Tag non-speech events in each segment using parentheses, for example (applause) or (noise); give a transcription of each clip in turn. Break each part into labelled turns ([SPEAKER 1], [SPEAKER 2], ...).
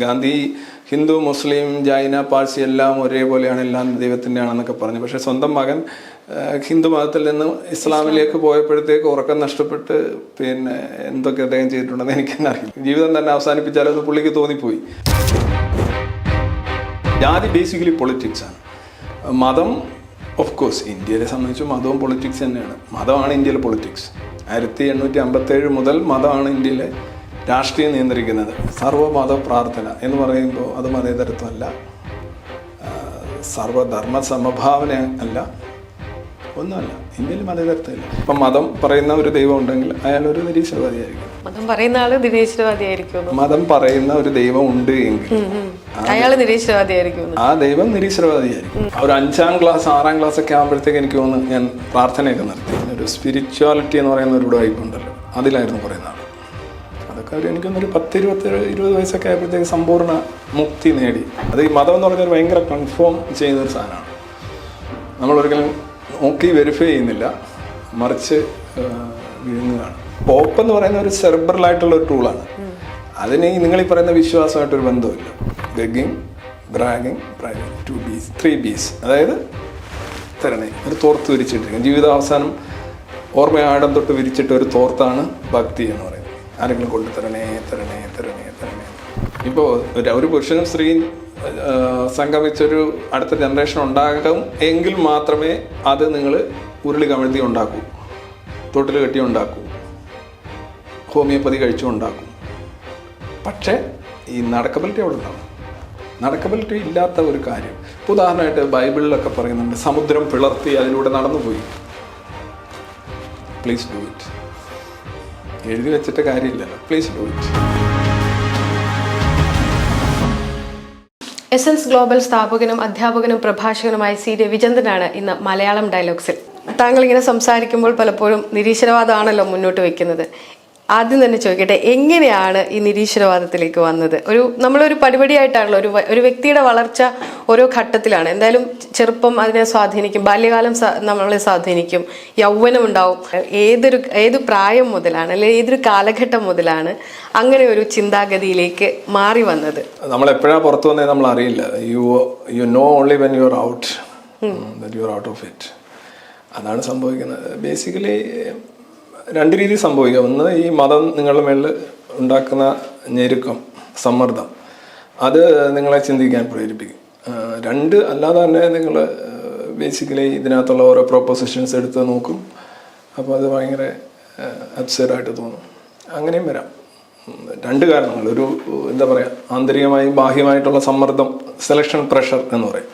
[SPEAKER 1] ഗാന്ധി ഹിന്ദു മുസ്ലിം ജൈന പാഴ്സി എല്ലാം ഒരേപോലെയാണ് എല്ലാം ദൈവത്തിന്റെ ആണെന്നൊക്കെ പറഞ്ഞു. പക്ഷേ സ്വന്തം മകൻ ഹിന്ദു മതത്തിൽ നിന്ന് ഇസ്ലാമിലേക്ക് പോയപ്പോഴത്തേക്ക് ഉറക്കം നഷ്ടപ്പെട്ട് പിന്നെ എന്തൊക്കെ അദ്ദേഹം ചെയ്തിട്ടുണ്ടെന്ന് എനിക്കെന്നെ അറിയില്ല. ജീവിതം തന്നെ അവസാനിപ്പിച്ചാലത് പുള്ളിക്ക് തോന്നിപ്പോയി. ജാതി ബേസിക്കലി പൊളിറ്റിക്സാണ് മതം ഓഫ് കോഴ്സ് ഇന്ത്യയെ സംബന്ധിച്ച് മതവും പൊളിറ്റിക്സ് തന്നെയാണ്. മതമാണ് ഇന്ത്യയിലെ പൊളിറ്റിക്സ് ആയിരത്തി എണ്ണൂറ്റി അമ്പത്തേഴ് മുതൽ മതമാണ് ഇന്ത്യയിലെ രാഷ്ട്രീയം നിയന്ത്രിക്കുന്നത് സർവമത പ്രാർത്ഥന എന്ന് പറയുമ്പോൾ അത് മതേതരത്വമല്ല. സർവധർമ്മ സമഭാവന അല്ല. ഒന്നുമല്ല ഇന്ത്യയിൽ മതേതരത്വമില്ല. ഇപ്പം മതം പറയുന്ന ഒരു ദൈവം ഉണ്ടെങ്കിൽ അയാൾ ഒരു നിരീശ്വരവാദിയായിരിക്കും.
[SPEAKER 2] മതം പറയുന്ന ആൾ നിരീശ്വരവാദിയായിരിക്കും
[SPEAKER 1] മതം പറയുന്ന ഒരു ദൈവം ഉണ്ട് എങ്കിൽ
[SPEAKER 2] അയാൾ നിരീശ്വരവാദിയായിരിക്കും
[SPEAKER 1] ആ ദൈവം നിരീശ്വരവാദിയായിരിക്കും. ഒരു അഞ്ചാം ക്ലാസ് ആറാം ക്ലാസ് ഒക്കെ ആകുമ്പോഴത്തേക്ക് എനിക്ക് തോന്നുന്നു ഞാൻ പ്രാർത്ഥനയൊക്കെ നടത്തി. ഒരു സ്പിരിച്വാലിറ്റി എന്ന് പറയുന്ന ഒരു ഉണ്ടല്ലോ അതിലായിരുന്നു പറയുന്നത് നാൾ ഒരു എനിക്കൊന്നൊരു പത്ത് ഇരുപത്തി ഇരുപത് വയസ്സൊക്കെ ആയപ്പോഴത്തേക്ക് സമ്പൂർണ മുക്തി നേടി. അത് ഈ മതം എന്ന് പറഞ്ഞാൽ ഭയങ്കര കൺഫേം ചെയ്യുന്നൊരു സാധനമാണ്. നമ്മൾ ഒരിക്കലും നോക്കി വെരിഫൈ ചെയ്യുന്നില്ല. മറിച്ച് വിഴുങ്ങുകയാണ്. പോപ്പ് എന്ന് പറയുന്ന ഒരു സെർബറലായിട്ടുള്ള ഒരു ടൂളാണ് അതിന് നിങ്ങൾ ഈ പറയുന്ന വിശ്വാസമായിട്ടൊരു ബന്ധമില്ല ഗഗിങ് ബ്രാഗിങ് പ്രൈവിങ് ടു ബീസ് ത്രീ ബീസ് അതായത് തരണേ. ഒരു തോർത്ത് വിരിച്ചിട്ടിരിക്കും ജീവിതാവസാനം ഓർമ്മയാടം തൊട്ട് വിരിച്ചിട്ട് ഒരു തോർത്താണ് ഭക്തി എന്ന് പറയുന്നത്. ആരെങ്കിലും കൊണ്ട് തരണേ തരണേ തരണേ തരണേ. ഇപ്പോൾ ഒരു പുരുഷനും സ്ത്രീയും സംഗമിച്ചൊരു അടുത്ത ജനറേഷൻ ഉണ്ടാകും എങ്കിൽ മാത്രമേ അത് നിങ്ങൾ ഉരുളി കമഴ്ത്തി ഉണ്ടാക്കൂ തൊട്ടിൽ കെട്ടി ഉണ്ടാക്കൂ ഹോമിയോപ്പതി കഴിച്ചു ഉണ്ടാക്കും. പക്ഷേ ഈ നടക്കബിലിറ്റി അവിടെ ഉണ്ടാവും. നടക്കബിലിറ്റി ഇല്ലാത്ത ഒരു കാര്യം. ഇപ്പോൾ ഉദാഹരണമായിട്ട് ബൈബിളിലൊക്കെ പറയുന്നുണ്ട് സമുദ്രം പിളർത്തി അതിലൂടെ നടന്നുപോയി. പ്ലീസ് ഡു ഇറ്റ് എഴുതി വെച്ചിട്ട് കാര്യമില്ലല്ലോ please do it
[SPEAKER 2] essence global സ്ഥാപകനും അധ്യാപകനും പ്രഭാഷകനുമായ സി രവിചന്ദ്രനാണ് ഇന്ന് മലയാളം ഡയലോഗ്സിൽ. താങ്കൾ ഇങ്ങനെ സംസാരിക്കുമ്പോൾ പലപ്പോഴും നിരീശ്വരവാദമാണല്ലോ മുന്നോട്ട് വെക്കുന്നത് ആദ്യം തന്നെ ചോദിക്കട്ടെ എങ്ങനെയാണ് ഈ നിരീശ്വരവാദത്തിലേക്ക് വന്നത്? ഒരു നമ്മളൊരു പടിപടിയായിട്ടാണല്ലോ ഒരു ഒരു വ്യക്തിയുടെ വളർച്ച ഓരോ ഘട്ടത്തിലാണ്. എന്തായാലും ചെറുപ്പം അതിനെ സ്വാധീനിക്കും ബാല്യകാലം നമ്മളെ സ്വാധീനിക്കും യൗവനം ഉണ്ടാവും. ഏതൊരു ഏത് പ്രായം മുതലാണ് അല്ലെങ്കിൽ ഏതൊരു കാലഘട്ടം മുതലാണ് അങ്ങനെ ഒരു ചിന്താഗതിയിലേക്ക് മാറി വന്നത്?
[SPEAKER 1] നമ്മൾ എപ്പോഴാണ് പുറത്തു വന്നത് നമ്മൾ അറിയില്ല you you know only when you are out you are out of it അതാണ് സംഭവിക്കുന്നത്. ബേസിക്കലി രണ്ട് രീതിയിൽ സംഭവിക്കുക ഒന്ന് ഈ മതം നിങ്ങളുടെ മേളിൽ ഉണ്ടാക്കുന്ന ഞെരുക്കം സമ്മർദ്ദം. അത് നിങ്ങളെ ചിന്തിക്കാൻ പ്രേരിപ്പിക്കും. രണ്ട് അല്ലാതെ തന്നെ നിങ്ങൾ ബേസിക്കലി ഇതിനകത്തുള്ള ഓരോ പ്രൊപ്പോസിഷൻസ് എടുത്ത് നോക്കും. അപ്പോൾ അത് ഭയങ്കര അബ്സേർഡായിട്ട് തോന്നും. അങ്ങനെയും വരാം. രണ്ട് കാരണങ്ങൾ. ഒരു എന്താ പറയുക ആന്തരികമായും ബാഹ്യമായിട്ടുള്ള സമ്മർദ്ദം സെലക്ഷൻ പ്രഷർ എന്ന് പറയും.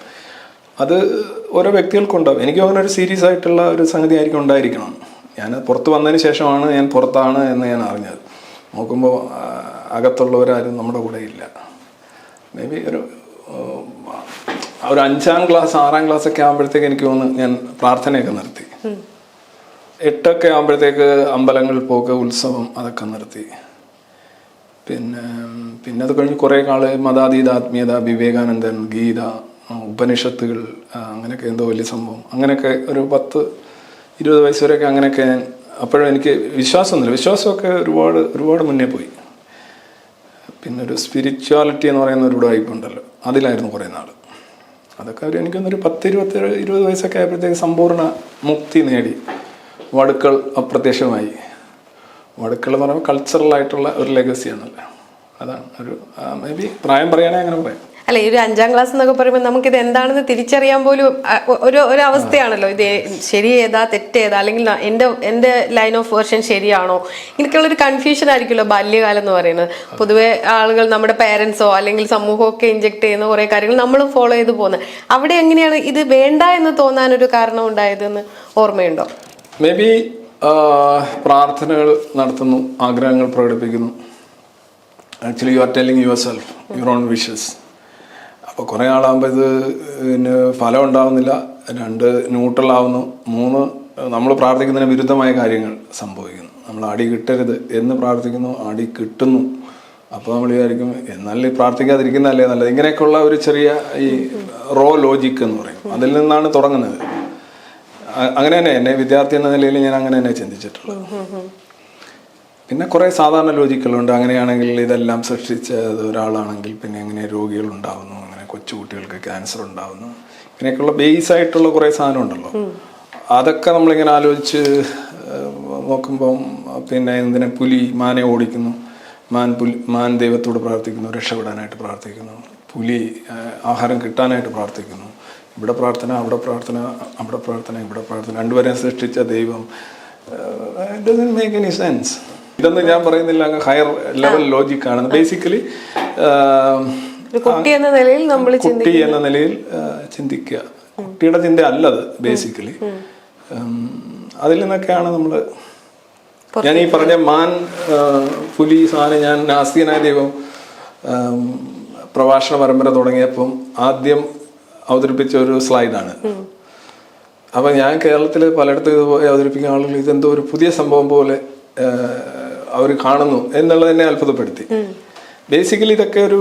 [SPEAKER 1] അത് ഓരോ വ്യക്തികൾക്കുണ്ടാവും എനിക്കും അങ്ങനെ ഒരു സീരിയസ് ആയിട്ടുള്ള ഒരു സംഗതി ആയിരിക്കും ഉണ്ടായിരിക്കണം. ഞാൻ പുറത്ത് വന്നതിന് ശേഷമാണ് ഞാൻ പുറത്താണ് എന്ന് ഞാൻ അറിഞ്ഞത്. നോക്കുമ്പോൾ അകത്തുള്ളവരാരും നമ്മുടെ കൂടെ ഇല്ല. മേ ബി ഒരു ഒരു അഞ്ചാം ക്ലാസ് ആറാം ക്ലാസ് ഒക്കെ ആകുമ്പോഴത്തേക്ക് എനിക്ക് തോന്നുന്നു ഞാൻ പ്രാർത്ഥനയൊക്കെ നിർത്തി. എട്ടൊക്കെ ആകുമ്പോഴത്തേക്ക് അമ്പലങ്ങളിൽ പോക്ക് ഉത്സവം അതൊക്കെ നിർത്തി. പിന്നെ പിന്നെ അത് കഴിഞ്ഞ് കുറേ കാൾ മതാതീത ആത്മീയത വിവേകാനന്ദൻ ഗീത ഉപനിഷത്തുകൾ അങ്ങനെയൊക്കെ എന്തോ വലിയ സംഭവം. അങ്ങനെയൊക്കെ ഒരു പത്ത് ഇരുപത് വയസ്സ് വരെയൊക്കെ അങ്ങനെയൊക്കെ ഞാൻ അപ്പോഴും എനിക്ക് വിശ്വാസമൊന്നുമില്ല. വിശ്വാസമൊക്കെ ഒരുപാട് ഒരുപാട് മുന്നേ പോയി. പിന്നെ ഒരു സ്പിരിച്വാലിറ്റി എന്ന് പറയുന്ന ഒരു ഉണ്ടല്ലോ അതിലായിരുന്നു കുറേ നാൾ. അതൊക്കെ അവർ എനിക്കൊന്നൊരു പത്ത് ഇരുപത്തി ഇരുപത് വയസ്സൊക്കെ ആയപ്പോഴത്തേക്ക് സമ്പൂർണ മുക്തി നേടി. വടുക്കൾ അപ്രത്യക്ഷമായി. വടുക്കൾ എന്ന് പറയുമ്പോൾ കൾച്ചറൽ ആയിട്ടുള്ള ഒരു ലെഗസിയാണല്ലോ അതാണ് ഒരു മേ ബി പ്രായം പറയുകയാണെങ്കിൽ അങ്ങനെ പറയാം.
[SPEAKER 2] അല്ല ഈ ഒരു അഞ്ചാം ക്ലാസ് എന്നൊക്കെ പറയുമ്പോൾ ഇത് എന്താണെന്ന് തിരിച്ചറിയാൻ പോലും ഒരു ഒരു അവസ്ഥയാണല്ലോ. ഇത് ശരി ഏതാ തെറ്റേതാ അല്ലെങ്കിൽ എന്റെ എന്റെ എന്റെ ലൈൻ ഓഫ് വേർഷൻ ശരിയാണോ? ഇങ്ങനെയൊക്കെയുള്ള ഒരു കൺഫ്യൂഷൻ ആയിരിക്കുമല്ലോ ബാല്യകാലം എന്ന് പറയുന്നത്. പൊതുവെ ആളുകൾ നമ്മുടെ പേരൻസോ അല്ലെങ്കിൽ സമൂഹമോ ഒക്കെ ചെയ്യുന്ന കുറേ കാര്യങ്ങൾ നമ്മൾ ഫോളോ ചെയ്ത് പോകുന്നത്. അവിടെ എങ്ങനെയാണ് ഇത് വേണ്ട എന്ന് തോന്നാൻ ഒരു കാരണം ഉണ്ടായതെന്ന് ഓർമ്മയുണ്ടോ?
[SPEAKER 1] മേ ബി പ്രാർത്ഥനകൾ നടത്തുന്നു ആഗ്രഹങ്ങൾ പ്രകടിപ്പിക്കുന്നു. Actually you are telling yourself your own wishes അപ്പോൾ കുറേ ആളാകുമ്പോൾ ഇത് പിന്നെ ഫലം ഉണ്ടാവുന്നില്ല. രണ്ട് ന്യൂട്രലാവുന്നു. മൂന്ന് നമ്മൾ പ്രാർത്ഥിക്കുന്നതിന് വിരുദ്ധമായ കാര്യങ്ങൾ സംഭവിക്കുന്നു. നമ്മൾ അടി കിട്ടരുത് എന്ന് പ്രാർത്ഥിക്കുന്നു അടി കിട്ടുന്നു. അപ്പോൾ നമ്മൾ വിചാരിക്കും എന്നാലും ഈ പ്രാർത്ഥിക്കാതിരിക്കുന്നതല്ലേ നല്ലത്? ഇങ്ങനെയൊക്കെയുള്ള ഒരു ചെറിയ ഈ റോ ലോജിക്ക് എന്ന് പറയും. അതിൽ നിന്നാണ് തുടങ്ങുന്നത്. അങ്ങനെ തന്നെ എന്നെ വിദ്യാർത്ഥി എന്ന നിലയിൽ ഞാൻ അങ്ങനെ തന്നെ ചിന്തിച്ചിട്ടുള്ളത്. പിന്നെ കുറേ സാധാരണ ലോജിക്കുകളുണ്ട്. അങ്ങനെയാണെങ്കിൽ ഇതെല്ലാം സൃഷ്ടിച്ചത് ഒരാളാണെങ്കിൽ പിന്നെ എങ്ങനെ രോഗികൾ ഉണ്ടാവുന്നു? കൊച്ചുകുട്ടികൾക്ക് ക്യാൻസർ ഉണ്ടാവുന്നു. ഇങ്ങനെയൊക്കെയുള്ള ബേസ് ആയിട്ടുള്ള കുറേ സാധനം ഉണ്ടല്ലോ അതൊക്കെ നമ്മളിങ്ങനെ ആലോചിച്ച് നോക്കുമ്പം പിന്നെ എന്തിനെ പുലി മാനെ ഓടിക്കുന്നു. മാൻ പുലി മാൻ ദൈവത്തോട് പ്രാർത്ഥിക്കുന്നു രക്ഷപ്പെടാനായിട്ട് പ്രാർത്ഥിക്കുന്നു. പുലി ആഹാരം കിട്ടാനായിട്ട് പ്രാർത്ഥിക്കുന്നു. ഇവിടെ പ്രാർത്ഥന അവിടെ പ്രാർത്ഥന അവിടെ പ്രാർത്ഥന ഇവിടെ പ്രാർത്ഥന. രണ്ടുപേരെയും സൃഷ്ടിച്ച ദൈവം. ഡസൻ മേക്ക് എനി സെൻസ് ഇതൊന്നും ഞാൻ പറയുന്നില്ല. അങ്ങ് ഹയർ ലെവൽ ലോജിക്കാണ് ബേസിക്കലി
[SPEAKER 2] കുട്ടി എന്ന നിലയിൽ നമ്മൾ
[SPEAKER 1] കുട്ടി എന്ന നിലയിൽ ചിന്തിക്കുക. കുട്ടിയുടെ ചിന്ത അല്ലത് ബേസിക്കലി അതിൽ നിന്നൊക്കെയാണ് നമ്മൾ ഞാൻ ഈ പറഞ്ഞ മാൻ പുലി സാധനം ഞാൻ നാസ്തികനായ ദൈവം പ്രഭാഷണ പരമ്പര തുടങ്ങിയപ്പം ആദ്യം അവതരിപ്പിച്ച ഒരു സ്ലൈഡാണ്. അപ്പൊ ഞാൻ കേരളത്തിൽ പലയിടത്തും ഇതുപോലെ അവതരിപ്പിക്കുന്ന ആളുകൾ ഇതെന്തോ ഒരു പുതിയ സംഭവം പോലെ അവർ കാണുന്നു എന്നുള്ളത് എന്നെ അത്ഭുതപ്പെടുത്തി. ബേസിക്കലി ഇതൊക്കെ ഒരു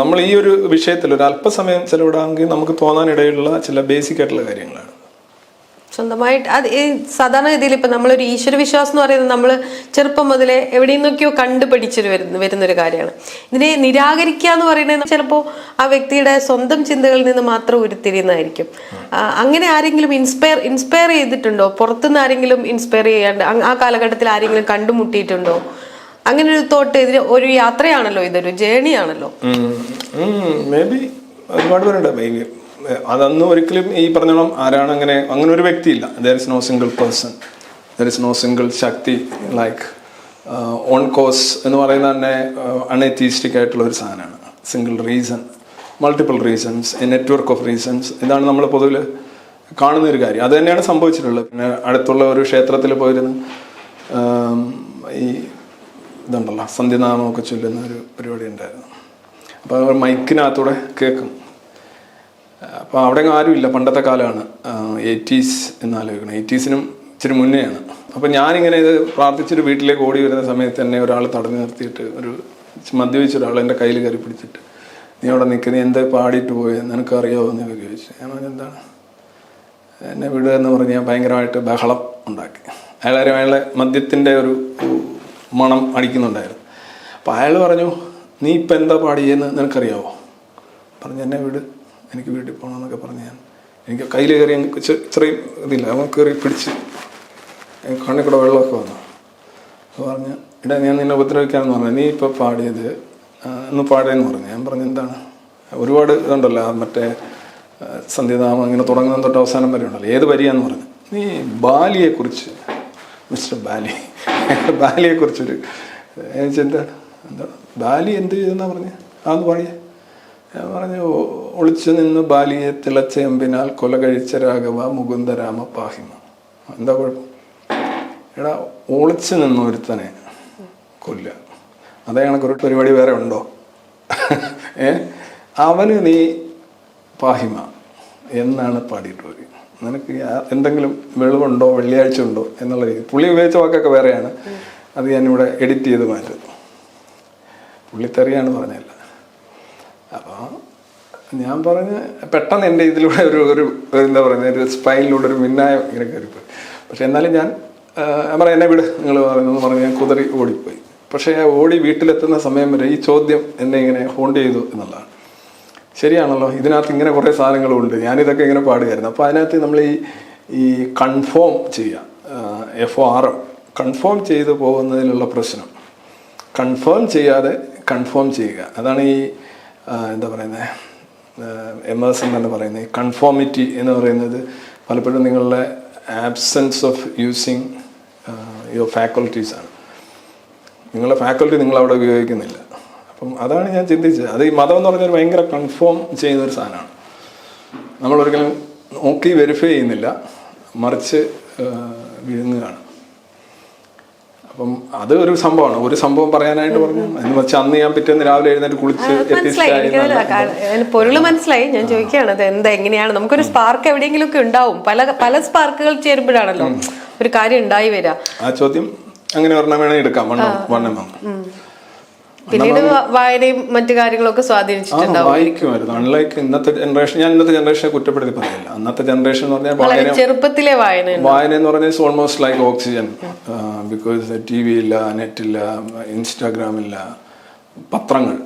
[SPEAKER 1] നമ്മൾ ഈ ഒരു വിഷയത്തിൽ ഒരു അല്പസമയം ചെലവിടാമെങ്കിൽ നമുക്ക് തോന്നാനിടയുള്ള ചില ബേസിക് ആയിട്ടുള്ള കാര്യങ്ങളാണ്.
[SPEAKER 2] സ്വന്തമായിട്ട് അത് സാധാരണ ഗതിയിൽ ഇപ്പൊ നമ്മളൊരു ഈശ്വര വിശ്വാസം എന്ന് പറയുന്നത് നമ്മൾ ചെറുപ്പം മുതലേ എവിടെ നിന്നൊക്കെയോ കണ്ടുപഠിച്ചു വരുന്ന വരുന്നൊരു കാര്യമാണ്. ഇതിനെ നിരാകരിക്കുക എന്ന് പറയുന്നത് ചിലപ്പോൾ ആ വ്യക്തിയുടെ സ്വന്തം ചിന്തകളിൽ നിന്ന് മാത്രം ഉരുത്തിരിയുന്നതായിരിക്കും. അങ്ങനെ ആരെങ്കിലും ഇൻസ്പയർ ഇൻസ്പയർ ചെയ്തിട്ടുണ്ടോ? പുറത്തുനിന്ന് ആരെങ്കിലും ഇൻസ്പയർ ചെയ്യാണ്ട് ആ കാലഘട്ടത്തിൽ ആരെങ്കിലും കണ്ടുമുട്ടിയിട്ടുണ്ടോ? അങ്ങനെ ഒരു തോട്ട് ഇതിന് ഒരു യാത്രയാണല്ലോ ഇതൊരു ജേണി ആണല്ലോ
[SPEAKER 1] മേ ഒരുപാട് പേരുണ്ട്. അതൊന്നും ഒരിക്കലും ഈ പറഞ്ഞോളം ആരാണ് അങ്ങനെ അങ്ങനെ ഒരു വ്യക്തിയില്ല. There is no single person there is no single shakti like on cause എന്ന് പറയുന്ന തന്നെ അൺഎത്തീസ്റ്റിക് ആയിട്ടുള്ള ഒരു സാധനമാണ്. Single reason multiple reasons a network of reasons ഇതാണ് നമ്മൾ പൊതുവിൽ കാണുന്ന ഒരു കാര്യം. അത് തന്നെയാണ് സംഭവിച്ചിട്ടുള്ളത്. പിന്നെ അടുത്തുള്ള ഒരു ക്ഷേത്രത്തിൽ പോയിരുന്ന്. ഈ ഇതുണ്ടല്ലോ. സന്ധ്യനാമമൊക്കെ ചൊല്ലുന്ന ഒരു പരിപാടി ഉണ്ടായിരുന്നു. അപ്പോൾ മൈക്കിനകത്തൂടെ കേൾക്കും. അപ്പോൾ അവിടെ ആരുമില്ല. പണ്ടത്തെ കാലമാണ് എയ്റ്റീസ് എന്നാലോചിക്കണം എയ്റ്റീസിനും ഇച്ചിരി മുന്നെയാണ്. അപ്പോൾ ഞാനിങ്ങനെ ഇത് പ്രാർത്ഥിച്ചൊരു വീട്ടിലേക്ക് ഓടി വരുന്ന സമയത്ത് തന്നെ ഒരാൾ തടഞ്ഞു നിർത്തിയിട്ട് ഒരു മദ്യപിച്ച ഒരാൾ എന്റെ കയ്യിൽ കയറി പിടിച്ചിട്ട് നീ അവിടെ നിൽക്കുന്ന എന്താ പാടിയിട്ട് പോയത് നിനക്കറിയാമോ എന്നൊക്കെ ചോദിച്ചു. ഞാൻ എന്താണ്? എന്നെ വിടുക എന്ന് പറഞ്ഞ് ഞാൻ ഭയങ്കരമായിട്ട് ബഹളം ഉണ്ടാക്കി. അയാളെ അയാളെ മദ്യത്തിന്റെ ഒരു മണം അടിക്കുന്നുണ്ടായിരുന്നു. അപ്പോൾ അയാൾ പറഞ്ഞു നീ ഇപ്പം എന്താ പാടിയെന്ന് നിനക്കറിയാവോ? പറഞ്ഞു എന്നെ വീട് എനിക്ക് വീട്ടിൽ പോകണമെന്നൊക്കെ പറഞ്ഞ് ഞാൻ. എനിക്ക് കയ്യിൽ കയറി ഇത്രയും ഇതില്ല അവൻ കയറി പിടിച്ച് കണ്ണിൽ കൂടെ വെള്ളമൊക്കെ വന്നു. അപ്പോൾ പറഞ്ഞു ഇടാ ഞാൻ നിന്നെ ഉപദ്രവിക്കാമെന്ന് പറഞ്ഞു. നീ ഇപ്പോൾ പാടിയത് ഒന്ന് പാടേന്ന് പറഞ്ഞു. ഞാൻ പറഞ്ഞു എന്താണ്? ഒരുപാട് ഇതുണ്ടല്ലോ മറ്റേ സന്ധ്യതാമം ഇങ്ങനെ തുടങ്ങുന്ന തൊട്ട് അവസാനം വരെ ഉണ്ടല്ലോ. ഏത് വരിയാന്ന് പറഞ്ഞു. നീ ബാലിയെക്കുറിച്ച് മിസ്റ്റർ ബാലി. (laughs) ബാലിയെക്കുറിച്ചൊരു എന്താ? എന്താണ് ബാലി എന്ത് ചെയ്തെന്നാ പറഞ്ഞ? അതൊന്ന് പാടിയേ ഞാൻ പറഞ്ഞു "ഒ- ഒളിച്ചു നിന്ന് ബാലിയെ തിളച്ച എമ്പിനാൽ കൊല കഴിച്ച രാഘവ മുകുന്ദരാമ പാഹിമ എന്താ കുഴപ്പം? എടാ ഒളിച്ചു നിന്ന് ഒരുത്തനെ കൊല്ല അതേ കണക്കൊരു പരിപാടി വേറെ ഉണ്ടോ? (laughs) ഏ? അവന് നീ പാഹിമ എന്നാണ് പാടിയിട്ടുള്ളത്. നിനക്ക് എന്തെങ്കിലും വെളിവുണ്ടോ വെള്ളിയാഴ്ച ഉണ്ടോ എന്നുള്ള രീതി. പുള്ളി ഉപയോഗിച്ച വാക്കൊക്കെ വേറെയാണ്. അത് ഞാനിവിടെ എഡിറ്റ് ചെയ്ത് മാറ്റുന്നു പുള്ളിത്തെറിയാണ് പറഞ്ഞല്ല അപ്പോൾ ഞാൻ പറഞ്ഞ് പെട്ടെന്ന് എന്റെ ഇതിലൂടെ ഒരു ഒരു എന്താ പറയുന്നത് ഒരു സ്പൈനിലൂടെ ഒരു മിന്നായം ഇങ്ങനെ കയറിപ്പോയി. പക്ഷെ എന്നാലും ഞാൻ അമ്മ എന്നെ വിട് നിങ്ങൾ പറയുന്നത് പറഞ്ഞ് ഞാൻ കുതിറി ഓടിപ്പോയി. പക്ഷേ ഓടി വീട്ടിലെത്തുന്ന സമയം വരെ ഈ ചോദ്യം എന്നെ ഇങ്ങനെ ഹോണ്ട് ചെയ്തു എന്നുള്ളതാണ്. ശരിയാണല്ലോ. ഇതിനകത്ത് ഇങ്ങനെ കുറേ സാധനങ്ങളുണ്ട്. ഞാനിതൊക്കെ ഇങ്ങനെ പാടുകയായിരുന്നു. അപ്പോൾ അതിനകത്ത് നമ്മൾ ഈ ഈ കൺഫേം ചെയ്യുക. F O R M confirm ചെയ്ത് പോകുന്നതിലുള്ള പ്രശ്നം. കൺഫേം ചെയ്യാതെ കൺഫേം ചെയ്യുക. അതാണ് ഈ എന്താ പറയുന്നത് എമേഴ്സൺ തന്നെ പറയുന്നത്. കൺഫോമിറ്റി എന്ന് പറയുന്നത് പലപ്പോഴും നിങ്ങളുടെ absence of using your faculties ആണ്. നിങ്ങളുടെ ഫാക്കൽറ്റി നിങ്ങൾ അവിടെ ഉപയോഗിക്കുന്നില്ല. അപ്പം അതാണ് ഞാൻ ചിന്തിച്ചത്. അത് ഈ മതം എന്ന് പറഞ്ഞാൽ ഭയങ്കര കൺഫേം ചെയ്യുന്ന ഒരു സാധനമാണ്. നമ്മൾ ഒരിക്കലും നോക്കി വെരിഫൈ ചെയ്യുന്നില്ല. മറിച്ച് വിഴുങ്ങുകയാണ്. അപ്പം അത് ഒരു സംഭവമാണ്. ഒരു സംഭവം പറയാനായിട്ട് പറഞ്ഞു. എന്ന് വെച്ചാൽ അന്ന് ഞാൻ പിറ്റേന്ന് രാവിലെ എഴുന്നേറ്റ് കുളിച്ച്
[SPEAKER 2] പൊരുൾ മനസ്സിലായി. ഞാൻ ചോദിക്കുകയാണ് അത് എന്താ എങ്ങനെയാണ്? നമുക്കൊരു സ്പാർക്ക് എവിടെയെങ്കിലും ഒക്കെ ഉണ്ടാവും. പല പല സ്പാർക്കുകൾ ചേരുമ്പോഴാണല്ലോ ഒരു കാര്യം ഉണ്ടായി വരിക
[SPEAKER 1] ആ ചോദ്യം അങ്ങനെ ഒരെണ്ണം വേണമെങ്കിൽ എടുക്കാം. വണ്ണം വണ്ണം.
[SPEAKER 2] പിന്നീട് വായനയും മറ്റു കാര്യങ്ങളൊക്കെ സ്വാധീനിച്ചിട്ടുണ്ടാവും.
[SPEAKER 1] വായിക്കുമായിരുന്നു. അൺലൈക്ക് ഇന്നത്തെ ജനറേഷൻ ഞാൻ ഇന്നത്തെ ജനറേഷനെ കുറ്റപ്പെടുത്തി പറയില്ല അന്നത്തെ ജനറേഷൻ എന്ന് പറഞ്ഞാൽ വായന
[SPEAKER 2] ചെറുപ്പത്തിലെ വായന
[SPEAKER 1] വായന എന്ന് പറഞ്ഞാൽ almost like oxygen because T V ഇല്ല നെറ്റില്ല ഇൻസ്റ്റാഗ്രാം ഇല്ല പത്രങ്ങൾ.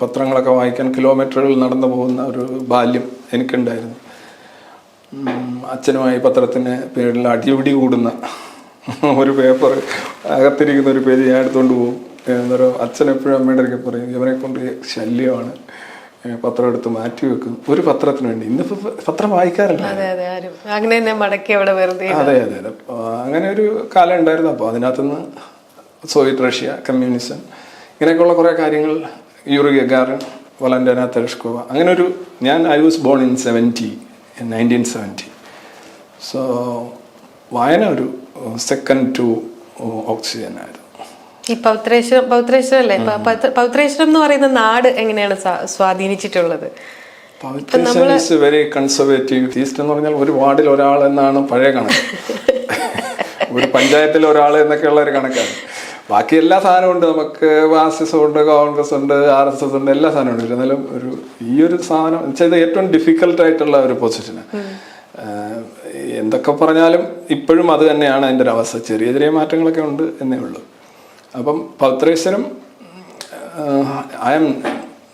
[SPEAKER 1] പത്രങ്ങളൊക്കെ വായിക്കാൻ കിലോമീറ്ററുകൾ നടന്നു പോകുന്ന ഒരു ബാല്യം എനിക്കുണ്ടായിരുന്നു. അച്ഛനുമായി പത്രത്തിന് പേരിൽ അടിപിടി കൂടുന്ന ഒരു പേപ്പർ അകത്തിരിക്കുന്ന ഒരു പേര് ഞാൻ എടുത്തുകൊണ്ട് പോകും. അന്നേരം അച്ഛൻ എപ്പോഴും അമ്മയുടെ അടുക്കെ പറയും ഇവനെ കൊണ്ട് ശല്യമാണ്. പത്രം എടുത്ത് മാറ്റി വെക്കും. ഒരു പത്രത്തിന് വേണ്ടി. ഇന്നിപ്പോ പത്രം വായിക്കാറില്ല.
[SPEAKER 2] അങ്ങനെ തന്നെ മടക്കി അവിടെ വെറുതെ
[SPEAKER 1] അതെ അതെ അതെ. അങ്ങനെ ഒരു കാലം ഉണ്ടായിരുന്നു. അപ്പോൾ അതിനകത്തുനിന്ന് സോവിയറ്റ് റഷ്യ കമ്മ്യൂണിസം ഇങ്ങനെയൊക്കെയുള്ള കുറേ കാര്യങ്ങൾ യൂറി ഗഗാറിൻ വലന്റന തെരഷ്കോവ അങ്ങനെ ഒരു ഞാൻ I was born in seventy nineteen seventy. So വായന ഒരു സെക്കൻഡ് ടു ഓക്സിജൻ ആയിരുന്നു.
[SPEAKER 2] ഈ പൗത്രേശ്വരം പൗത്രേശ്വരം അല്ലേ പ- പൗത്ര- പൗത്രേശ്വരം എന്ന് പറയുന്ന നാട് എങ്ങനെയാണ് സ്വാധീനിച്ചിട്ടുള്ളത്?
[SPEAKER 1] വെരി കൺസർവേറ്റീവ് ഈസ്റ്റ് എന്ന് പറഞ്ഞാൽ ഒരു വാർഡിൽ ഒരാൾ എന്നാണ് പഴയ കണക്ക്. ഒരു പഞ്ചായത്തിൽ ഒരാൾ എന്നൊക്കെയുള്ള ഒരു കണക്കാണ്. ബാക്കി എല്ലാ സാധനവും ഉണ്ട്. നമുക്ക് മാർസിസം ഉണ്ട് കോൺഗ്രസ് ഉണ്ട് ആർ എസ് എസ് ഉണ്ട് എല്ലാ സാധനവും ഉണ്ട്. എന്നാലും ഒരു ഈ ഒരു സാധനം ചെയ്ത് ഏറ്റവും ഡിഫിക്കൽട്ട് ആയിട്ടുള്ള ഒരു പൊസിഷന് എന്തൊക്കെ പറഞ്ഞാലും ഇപ്പോഴും അത് തന്നെയാണ് അതിന്റെ ഒരു അവസ്ഥ. ചെറിയ ചെറിയ മാറ്റങ്ങളൊക്കെ ഉണ്ട് എന്നേ ഉള്ളൂ. അപ്പം പൗത്രേശ്വരം I am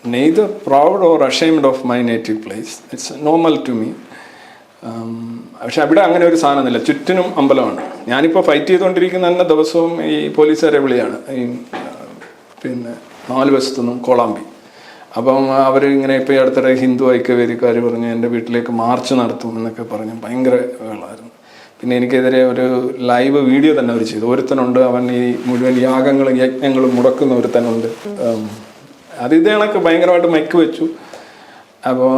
[SPEAKER 1] neither proud or ashamed of my native place. It's normal to me. പക്ഷെ അവിടെ അങ്ങനെ ഒരു സാധനമൊന്നുമില്ല. ചുറ്റിനും അമ്പലമാണ്. ഞാനിപ്പോൾ ഫൈറ്റ് ചെയ്തുകൊണ്ടിരിക്കുന്ന തന്നെ ദിവസവും ഈ പോലീസുകാരെ വിളിയാണ്. ഈ പിന്നെ നാല് വശത്തുനിന്നും കോളാമ്പി. അപ്പം അവർ ഇങ്ങനെ ഇപ്പോൾ ഈ അടുത്തിടെ ഹിന്ദു ഐക്യവേദിക്കാർ പറഞ്ഞ് എന്റെ വീട്ടിലേക്ക് മാർച്ച് നടത്തും എന്നൊക്കെ പറഞ്ഞ് ഭയങ്കര വേളമായിരുന്നു പിന്നെ എനിക്കെതിരെ ഒരു ലൈവ് വീഡിയോ തന്നെ അവർ ചെയ്തു. ഒരുത്തനുണ്ട് അവൻ ഈ മുഴുവൻ യാഗങ്ങളും യജ്ഞങ്ങളും മുടക്കുന്ന ഒരുത്തനുണ്ട്. അത് ഇത് ഭയങ്കരമായിട്ട് മയക്ക് വെച്ചു. അപ്പോൾ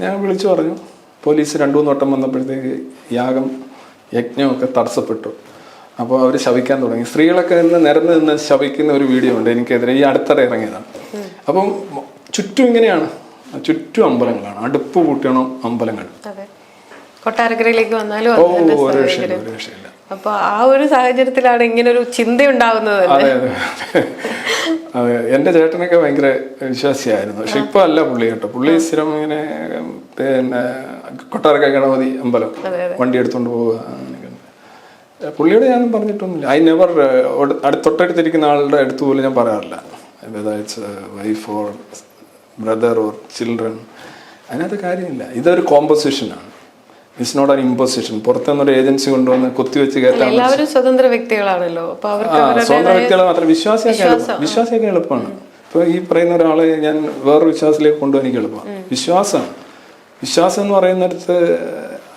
[SPEAKER 1] ഞാൻ വിളിച്ചു പറഞ്ഞു. പോലീസ് രണ്ടു മൂന്ന് വട്ടം വന്നപ്പോഴത്തേക്ക് യാഗം യജ്ഞമൊക്കെ തടസ്സപ്പെട്ടു. അപ്പോൾ അവർ ശവിക്കാൻ തുടങ്ങി. സ്ത്രീകളൊക്കെ നിന്ന് നിരന്ന് നിന്ന് ശവിക്കുന്ന ഒരു വീഡിയോ ഉണ്ട് എനിക്കെതിരെ. ഈ അടുത്തിടെ ഇറങ്ങിയതാണ്. അപ്പം ചുറ്റും ഇങ്ങനെയാണ്. ചുറ്റും അമ്പലങ്ങളാണ്. അടുപ്പ് കൂട്ടണം അമ്പലങ്ങൾ.
[SPEAKER 2] കൊട്ടാരക്കരയിലേക്ക് വന്നാലും അപ്പൊ ആ ഒരു സാഹചര്യത്തിലാണ് ഇങ്ങനെ ഒരു ചിന്ത ഉണ്ടാവുന്നത് എന്റെ
[SPEAKER 1] അതെ. അതെ എന്റെ ചേട്ടനൊക്കെ ഭയങ്കര വിശ്വാസിയായിരുന്നു. പക്ഷെ ഇപ്പൊ അല്ല പുള്ളി കേട്ടോ. പുള്ളി സ്ഥിരം ഇങ്ങനെ പിന്നെ കൊട്ടാരക്ക ഗണപതി അമ്പലം വണ്ടി എടുത്തോണ്ട് പോവുക പുള്ളിയോട് ഞാൻ പറഞ്ഞിട്ടൊന്നുമില്ല ഐ നെവർ തൊട്ടടുത്തിരിക്കുന്ന ആളുടെ അടുത്ത് പോലും ഞാൻ പറയാറില്ല. It's wife or brother or children അതിനകത്ത് കാര്യമില്ല. ഇതൊരു കോമ്പസിഷനാണ് ഇറ്റ്സ് നോട്ട് ആൻ ഇമ്പോസിഷൻ പുറത്തുനിന്നൊരു ഏജൻസി കൊണ്ടുവന്ന് കുത്തിവെച്ച് കയറ്റാൻ
[SPEAKER 2] എല്ലാവരും സ്വതന്ത്ര വ്യക്തികളാണല്ലോ.
[SPEAKER 1] സ്വതന്ത്ര വ്യക്തികളെ മാത്രം വിശ്വാസിയൊക്കെ വിശ്വാസിയൊക്കെ എളുപ്പമാണ്. ഇപ്പൊ ഈ പറയുന്ന ഒരാളെ ഞാൻ വേറൊരു വിശ്വാസത്തിലേക്ക് കൊണ്ടുപോകാൻ എനിക്ക് എളുപ്പമാണ്. വിശ്വാസമാണ് വിശ്വാസം. എന്ന് പറയുന്നിടത്ത്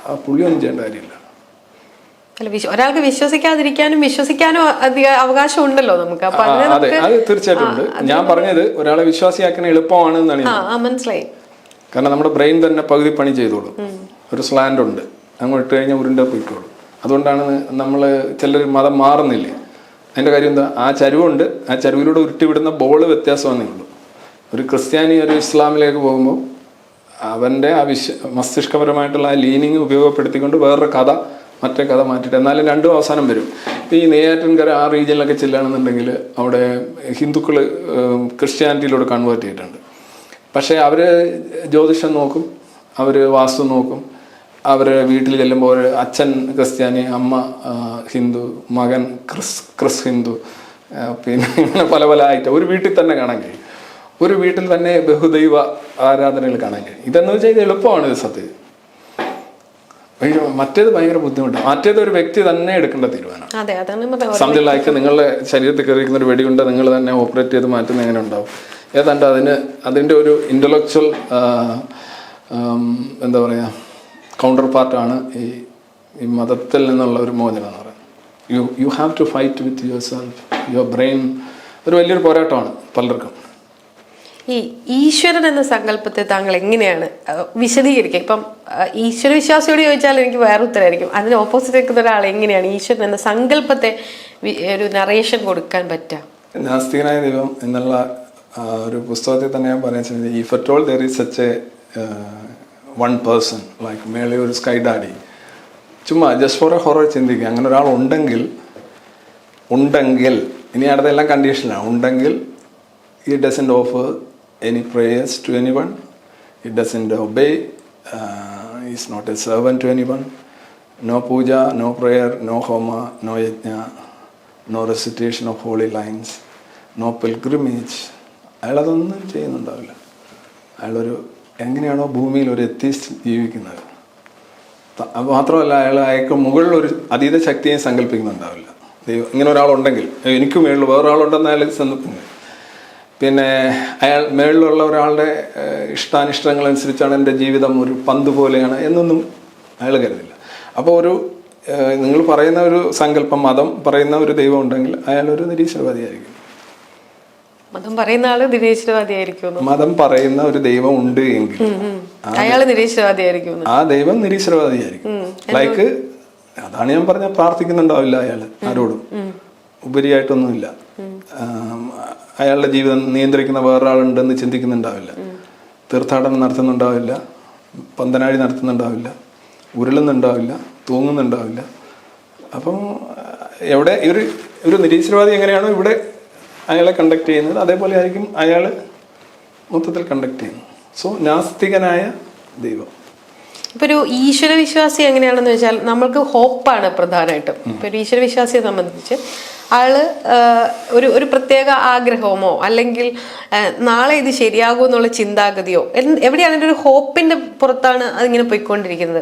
[SPEAKER 1] ആ പുള്ളിയൊന്നും ചെയ്യേണ്ട കാര്യമില്ല.
[SPEAKER 2] ഒരാൾക്ക് വിശ്വസിക്കാതിരിക്കാനും വിശ്വസിക്കാനും അവകാശം ഉണ്ടല്ലോ നമുക്ക്.
[SPEAKER 1] അതെ. അത് തീർച്ചയായിട്ടും ഉണ്ട്. ഞാൻ പറഞ്ഞത് ഒരാളെ വിശ്വാസിയാക്കാൻ എളുപ്പമാണ്
[SPEAKER 2] മനസ്സിലായി.
[SPEAKER 1] കാരണം നമ്മുടെ ബ്രെയിൻ തന്നെ പകുതി പണി ചെയ്തോളും. ഒരു സ്ലാൻഡ് ഉണ്ട്. അങ്ങോട്ട് ഇട്ട് കഴിഞ്ഞാൽ ഉരുണ്ട പോയിക്കോളും. അതുകൊണ്ടാണ് നമ്മൾ ചിലർ മതം മാറുന്നില്ലേ? അതിന്റെ കാര്യം എന്താ? ആ ചരുവുണ്ട്. ആ ചരുവിലൂടെ ഉരുട്ടിവിടുന്ന ബോൾ വ്യത്യാസമെന്നേ ഉള്ളൂ. ഒരു ക്രിസ്ത്യാനി ഒരു ഇസ്ലാമിലേക്ക് പോകുമ്പോൾ അവന്റെ ആ വിശ്വ മസ്തിഷ്കപരമായിട്ടുള്ള ആ ലീനിങ് ഉപയോഗപ്പെടുത്തിക്കൊണ്ട് വേറൊരു കഥ മറ്റേ കഥ മാറ്റിയിട്ട് എന്നാലും രണ്ടും അവസാനം വരും. ഈ നെയ്യാറ്റിൻകര ആ റീജിയനിലൊക്കെ ചെല്ലുകയാണെന്നുണ്ടെങ്കിൽ അവിടെ ഹിന്ദുക്കൾ ക്രിസ്ത്യാനിറ്റിയിലൂടെ കൺവേർട്ട് ചെയ്തിട്ടുണ്ട്. പക്ഷേ അവർ ജ്യോതിഷം നോക്കും അവർ വാസ്തു നോക്കും അവർ വീട്ടിൽ ചെല്ലുമ്പോൾ അച്ഛൻ ക്രിസ്ത്യാനി അമ്മ ഹിന്ദു മകൻ ക്രിസ് ക്രിസ് ഹിന്ദു പിന്നെ ഇങ്ങനെ പല പല ആയിട്ട് ഒരു വീട്ടിൽ തന്നെ കാണാൻ കഴിയും. ഒരു വീട്ടിൽ തന്നെ ബഹുദൈവ ആരാധനകൾ കാണാൻ കഴിയും. ഇതെന്ന് വെച്ചാൽ ഇത് എളുപ്പമാണ് ഇത് സത്യം. മറ്റേത് ഭയങ്കര ബുദ്ധിമുട്ടാണ്. മറ്റേത് ഒരു വ്യക്തി തന്നെ എടുക്കേണ്ട തീരുമാനമാണ്. സംതിങ് ലൈക്ക് നിങ്ങളുടെ ശരീരത്തിൽ കയറിയിരിക്കുന്ന ഒരു വെടിയുണ്ട് നിങ്ങൾ തന്നെ ഓപ്പറേറ്റ് ചെയ്ത് മാറ്റുന്ന എങ്ങനെ ഉണ്ടാവും? ഏതാണ്ട് അതിന് അതിന്റെ ഒരു ഇന്റലക്ച്വൽ എന്താ പറയുക കൗണ്ടർ പാർട്ടാണ് ഈ ഈ മതത്തിൽ നിന്നുള്ള ഒരു മോചനം എന്ന് പറയുന്നത്. You you have to fight with yourself your brain ഒരു വലിയൊരു പോരാട്ടമാണ് പലർക്കും.
[SPEAKER 2] ഈ ഈശ്വരൻ എന്ന സങ്കല്പത്തെ താങ്കൾ എങ്ങനെയാണ് വിശദീകരിക്കുക? ഇപ്പം ഈശ്വര വിശ്വാസിയോട് ചോദിച്ചാൽ എനിക്ക് വേറെ ഉത്തരമായിരിക്കും. അതിന് ഓപ്പോസിറ്റ് നിൽക്കുന്ന ഒരാൾ എങ്ങനെയാണ് ഈശ്വരൻ എന്ന സങ്കല്പത്തെ ഒരു നറേഷൻ കൊടുക്കാൻ പറ്റുക?
[SPEAKER 1] നാസ്തികനായ ദൈവം എന്നുള്ള ഒരു പുസ്തകത്തിൽ തന്നെ ഞാൻ പറയാൻ ഈ at all there is such a one person like മേളെ ഒരു സ്കൈ ഡാഡി ചുമ്മാ ജസ്റ്റ് ഫോർ എ ഹൊറർ ചിന്തിക്കുക അങ്ങനെ ഒരാൾ ഉണ്ടെങ്കിൽ ഉണ്ടെങ്കിൽ ഇനി അടുത്തെല്ലാം കണ്ടീഷനാണ് ഉണ്ടെങ്കിൽ he doesn't offer any prayers to anyone, he doesn't obey, uh, he's not a servant to anyone. No puja, no prayer, no homa, no yajna, no recitation of holy lines, no pilgrimage. അയാൾ അതൊന്നും ചെയ്യുന്നുണ്ടാവില്ല അയാളൊരു എങ്ങനെയാണോ ഭൂമിയിൽ ഒരു atheist ജീവിക്കുന്നത്. മാത്രമല്ല അയാൾ അയാൾക്ക് മുകളിൽ ഒരു അതീത ശക്തിയെ സങ്കല്പിക്കുന്നുണ്ടാവില്ല ദൈവം ഇങ്ങനെ ഒരാളുണ്ടെങ്കിൽ എനിക്ക് മേളിൽ വേറൊരാളുണ്ടെന്ന് അയാൾ സങ്കല്പിക്കുന്നത് പിന്നെ അയാൾ മേളിലുള്ള ഒരാളുടെ ഇഷ്ടാനിഷ്ടങ്ങൾ അനുസരിച്ചാണ് എന്റെ ജീവിതം ഒരു പന്ത് പോലെയാണ് എന്നൊന്നും അയാൾ കരുതില്ല. അപ്പോൾ ഒരു നിങ്ങൾ പറയുന്ന ഒരു സങ്കല്പം മതം പറയുന്ന ഒരു ദൈവം ഉണ്ടെങ്കിൽ അയാൾ ഒരു നിരീശ്വരവാദിയായിരിക്കും.
[SPEAKER 2] മതം പറയുന്ന ആൾ നിരീശ്വരവാദിയായിരിക്കും
[SPEAKER 1] മതം പറയുന്ന ഒരു ദൈവം ഉണ്ട് എങ്കിൽ
[SPEAKER 2] അയാൾ നിരീശ്വരവാദിയായിരിക്കും
[SPEAKER 1] ആ ദൈവം നിരീശ്വരവാദിയായിരിക്കും. ലൈക്ക് അതാണ് ഞാൻ പറഞ്ഞ പ്രാർത്ഥിക്കുന്നുണ്ടാവില്ല അയാൾ ആരോടും. ഉപരിയായിട്ടൊന്നുമില്ല. അയാളുടെ ജീവിതം നിയന്ത്രിക്കുന്ന വേറൊരാളുണ്ടെന്ന് ചിന്തിക്കുന്നുണ്ടാവില്ല. തീർത്ഥാടനം നടത്തുന്നുണ്ടാവില്ല. പന്തനാഴി നടത്തുന്നുണ്ടാവില്ല. ഉരുളുന്നുണ്ടാവില്ല. തൂങ്ങുന്നുണ്ടാവില്ല. അപ്പം എവിടെ ഒരു ഒരു നിരീശ്വരവാദി എങ്ങനെയാണോ ഇവിടെ അയാളെ കണ്ടക്ട് ചെയ്യുന്നത്. അതേപോലെ ആയിരിക്കും അയാൾ മൊത്തത്തിൽ കണ്ടക്ട് ചെയ്യുന്നത്. സോ നാസ്തികനായ ദൈവം.
[SPEAKER 2] ഇപ്പൊ ഒരു ഈശ്വര വിശ്വാസി എങ്ങനെയാണെന്ന് വെച്ചാൽ നമ്മൾക്ക് ഹോപ്പാണ് പ്രധാനമായിട്ടും. ഇപ്പൊ ഒരു ഈശ്വര വിശ്വാസിയെ സംബന്ധിച്ച് ആൾ ഒരു ഒരു പ്രത്യേക ആഗ്രഹമോ അല്ലെങ്കിൽ നാളെ ഇത് ശരിയാകുമോ എന്നുള്ള ചിന്താഗതിയോ എവിടെയാണെങ്കിൽ എവിടെയാണ് ഒരു ഹോപ്പിന്റെ പുറത്താണ് അതിങ്ങനെ പോയിക്കൊണ്ടിരിക്കുന്നത്?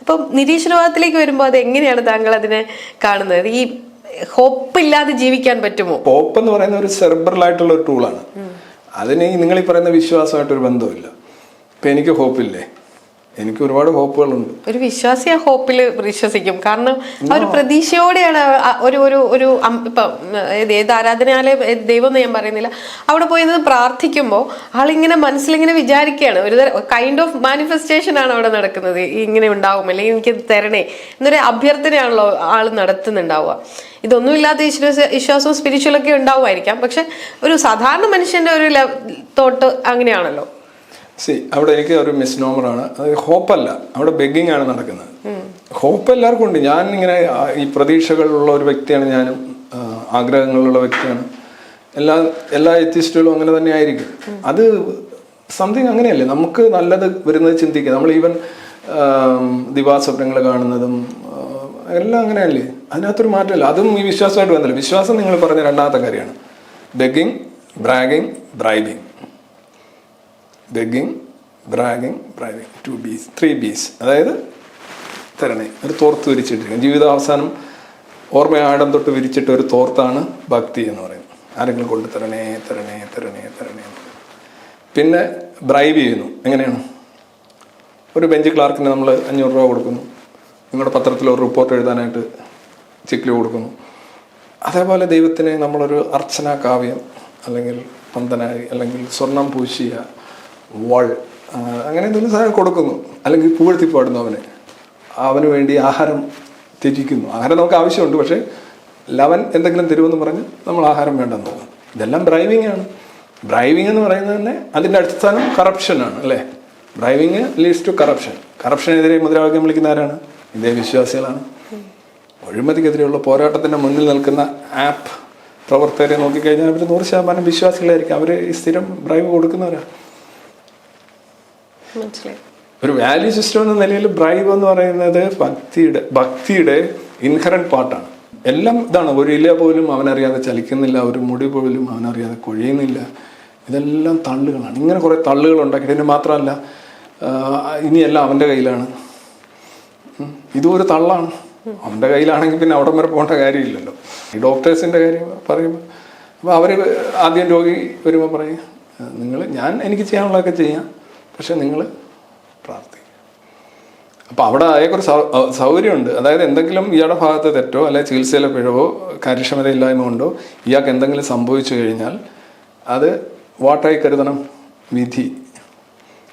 [SPEAKER 2] അപ്പം നിരീശ്വരവാദത്തിലേക്ക് വരുമ്പോൾ അത് എങ്ങനെയാണ് താങ്കൾ അതിനെ കാണുന്നത്? ഈ ഹോപ്പ് ഇല്ലാതെ ജീവിക്കാൻ പറ്റുമോ?
[SPEAKER 1] ഹോപ്പ് എന്ന് പറയുന്ന ഒരു സെർബറൽ ആയിട്ടുള്ള ഒരു ടൂളാണ്. അതിന് നിങ്ങൾ ഈ പറയുന്ന വിശ്വാസമായിട്ടൊരു ബന്ധമില്ല ഇപ്പൊ എനിക്ക് ഹോപ്പില്ലേ? എനിക്ക് ഒരുപാട് ഹോപ്പുകളുണ്ട്.
[SPEAKER 2] ഒരു വിശ്വാസി ആ ഹോപ്പിൽ വിശ്വസിക്കും. കാരണം ആ ഒരു പ്രതീക്ഷയോടെയാണ് ഒരു ഒരു ഒരു ഇപ്പം ഏത് ആരാധനാലയം ദൈവം എന്ന് ഞാൻ പറയുന്നില്ല. അവിടെ പോയി നിന്ന് പ്രാർത്ഥിക്കുമ്പോൾ ആളിങ്ങനെ മനസ്സിലിങ്ങനെ വിചാരിക്കുകയാണ്. ഒരു കൈൻഡ് ഓഫ് മാനിഫെസ്റ്റേഷൻ ആണ് അവിടെ നടക്കുന്നത്. ഇങ്ങനെ ഉണ്ടാവും അല്ലെങ്കിൽ എനിക്ക് തരണേ എന്നൊരു അഭ്യർത്ഥനയാണല്ലോ ആൾ നടത്തുന്നുണ്ടാവുക. ഇതൊന്നുമില്ലാത്ത ഈശ്വര വിശ്വാസവും സ്പിരിച്വലൊക്കെ ഉണ്ടാവുമായിരിക്കാം. പക്ഷെ ഒരു സാധാരണ മനുഷ്യന്റെ ഒരു തോട്ട് അങ്ങനെയാണല്ലോ.
[SPEAKER 1] സി അവിടെ എനിക്ക് ഒരു മിസ്നോമറാണ് അത് ഹോപ്പല്ല. അവിടെ ബെഗിങ് ആണ് നടക്കുന്നത്. ഹോപ്പ് എല്ലാവർക്കും ഉണ്ട്. ഞാൻ ഇങ്ങനെ ഈ പ്രതീക്ഷകളുള്ള ഒരു വ്യക്തിയാണ് ഞാനും ആഗ്രഹങ്ങളുള്ള വ്യക്തിയാണ്. എല്ലാ എല്ലാ എത്തിസ്റ്റുകളും അങ്ങനെ തന്നെ ആയിരിക്കും. അത് സംതിങ് അങ്ങനെയല്ലേ? നമുക്ക് നല്ലത് വരുന്നത് ചിന്തിക്കുക. നമ്മൾ ഈവൻ ദിവാസ്വപ്നങ്ങൾ കാണുന്നതും എല്ലാം അങ്ങനെയല്ലേ? അതിനകത്തൊരു മാറ്റമില്ല. അതും ഈ വിശ്വാസമായിട്ട് വന്നില്ല. വിശ്വാസം നിങ്ങൾ പറഞ്ഞ രണ്ടാമത്തെ കാര്യമാണ്. Begging bragging bribing begging bragging bribing two Bs three Bs അതായത് തരണേ ഒരു തോർത്ത് വിരിച്ചിട്ടിരിക്കും ജീവിതാവസാനം ഓർമ്മയാടം തൊട്ട് വിരിച്ചിട്ട് ഒരു തോർത്താണ് ഭക്തി എന്ന് പറയുന്നത്. ആരെങ്കിലും കൊണ്ട് തരണേ തരണേ തരണേ തരണേ പിന്നെ ബ്രൈബ് ചെയ്യുന്നു. എങ്ങനെയാണ്? ഒരു ബെഞ്ച് ക്ലാർക്കിന് നമ്മൾ അഞ്ഞൂറ് രൂപ കൊടുക്കുന്നു. നിങ്ങളുടെ പത്രത്തിൽ ഒരു റിപ്പോർട്ട് എഴുതാനായിട്ട് ചിക്കിലി കൊടുക്കുന്നു. അതേപോലെ ദൈവത്തിന് നമ്മളൊരു അർച്ചന കാവ്യം അല്ലെങ്കിൽ പന്തനായി അല്ലെങ്കിൽ സ്വർണം പൂശിയ വൾ അങ്ങനെ എന്തെങ്കിലും സാധനം കൊടുക്കുന്നു. അല്ലെങ്കിൽ പുകഴ്ത്തി പാടുന്നു അവന് അവന് വേണ്ടി ആഹാരം ത്യജിക്കുന്നു. ആഹാരം നമുക്ക് ആവശ്യമുണ്ട് പക്ഷേ ലവൻ എന്തെങ്കിലും തരുമെന്ന് പറഞ്ഞ് നമ്മൾ ആഹാരം വേണ്ടെന്ന് തോന്നുന്നു ഇതെല്ലാം ഡ്രൈവിംഗ് ആണ്. ഡ്രൈവിംഗ് എന്ന് പറയുന്നത് തന്നെ അതിന്റെ അടിസ്ഥാനം കറപ്ഷനാണ് അല്ലേ? ഡ്രൈവിങ് ലീഡ്സ് ടു കറപ്ഷൻ കറപ്ഷനെതിരെ മുദ്രാവാക്യം വിളിക്കുന്ന ആരാണ് ഇതേ വിശ്വാസികളാണ്. അഴിമതിക്കെതിരെയുള്ള പോരാട്ടത്തിന്റെ മുന്നിൽ നിൽക്കുന്ന ആപ്പ് പ്രവർത്തകരെ നോക്കിക്കഴിഞ്ഞാൽ അവർ നൂറ് ശതമാനം വിശ്വാസികളായിരിക്കും. അവർ സ്ഥിരം ബ്രൈവ്
[SPEAKER 2] കൊടുക്കുന്നവരാ.
[SPEAKER 1] ഒരു വാല്യൂ സിസ്റ്റം എന്ന നിലയിൽ ബ്രൈവ് എന്ന് പറയുന്നത് ഭക്തിയുടെ ഭക്തിയുടെ ഇൻഹറന്റ് പാർട്ടാണ് എല്ലാം ഇതാണ്. ഒരു ഇല പോലും അവനറിയാതെ ചലിക്കുന്നില്ല. ഒരു മുടി പോലും അവനറിയാതെ കൊഴിയുന്നില്ല. ഇതെല്ലാം തള്ളുകളാണ്. ഇങ്ങനെ കുറേ തള്ളുകൾ ഉണ്ടാക്കിയിട്ട് മാത്രമല്ല ഇനിയെല്ലാം അവന്റെ കയ്യിലാണ്. ഇതും ഒരു തള്ളാണ്. അവന്റെ കയ്യിലാണെങ്കിൽ പിന്നെ അവിടം വരെ പോകേണ്ട കാര്യമില്ലല്ലോ. ഈ ഡോക്ടേഴ്സിന്റെ കാര്യം പറയുമ്പോൾ അപ്പോൾ അവർ ആദ്യം രോഗി വരുമ്പോൾ പറയും നിങ്ങൾ ഞാൻ എനിക്ക് ചെയ്യാനുള്ളതൊക്കെ ചെയ്യാം പക്ഷെ നിങ്ങൾ പ്രാർത്ഥിക്കുക അപ്പോൾ അവിടെ അയാൾക്കൊരു സൗകര്യമുണ്ട്. അതായത് എന്തെങ്കിലും ഇയാളുടെ ഭാഗത്ത് തെറ്റോ അല്ലെങ്കിൽ ചികിത്സയിലെ പിഴവോ കാര്യക്ഷമതയില്ലായ്മ കൊണ്ടോ ഇയാൾക്ക് എന്തെങ്കിലും സംഭവിച്ചു കഴിഞ്ഞാൽ അത് വാട്ടായി കരുതണം വിധി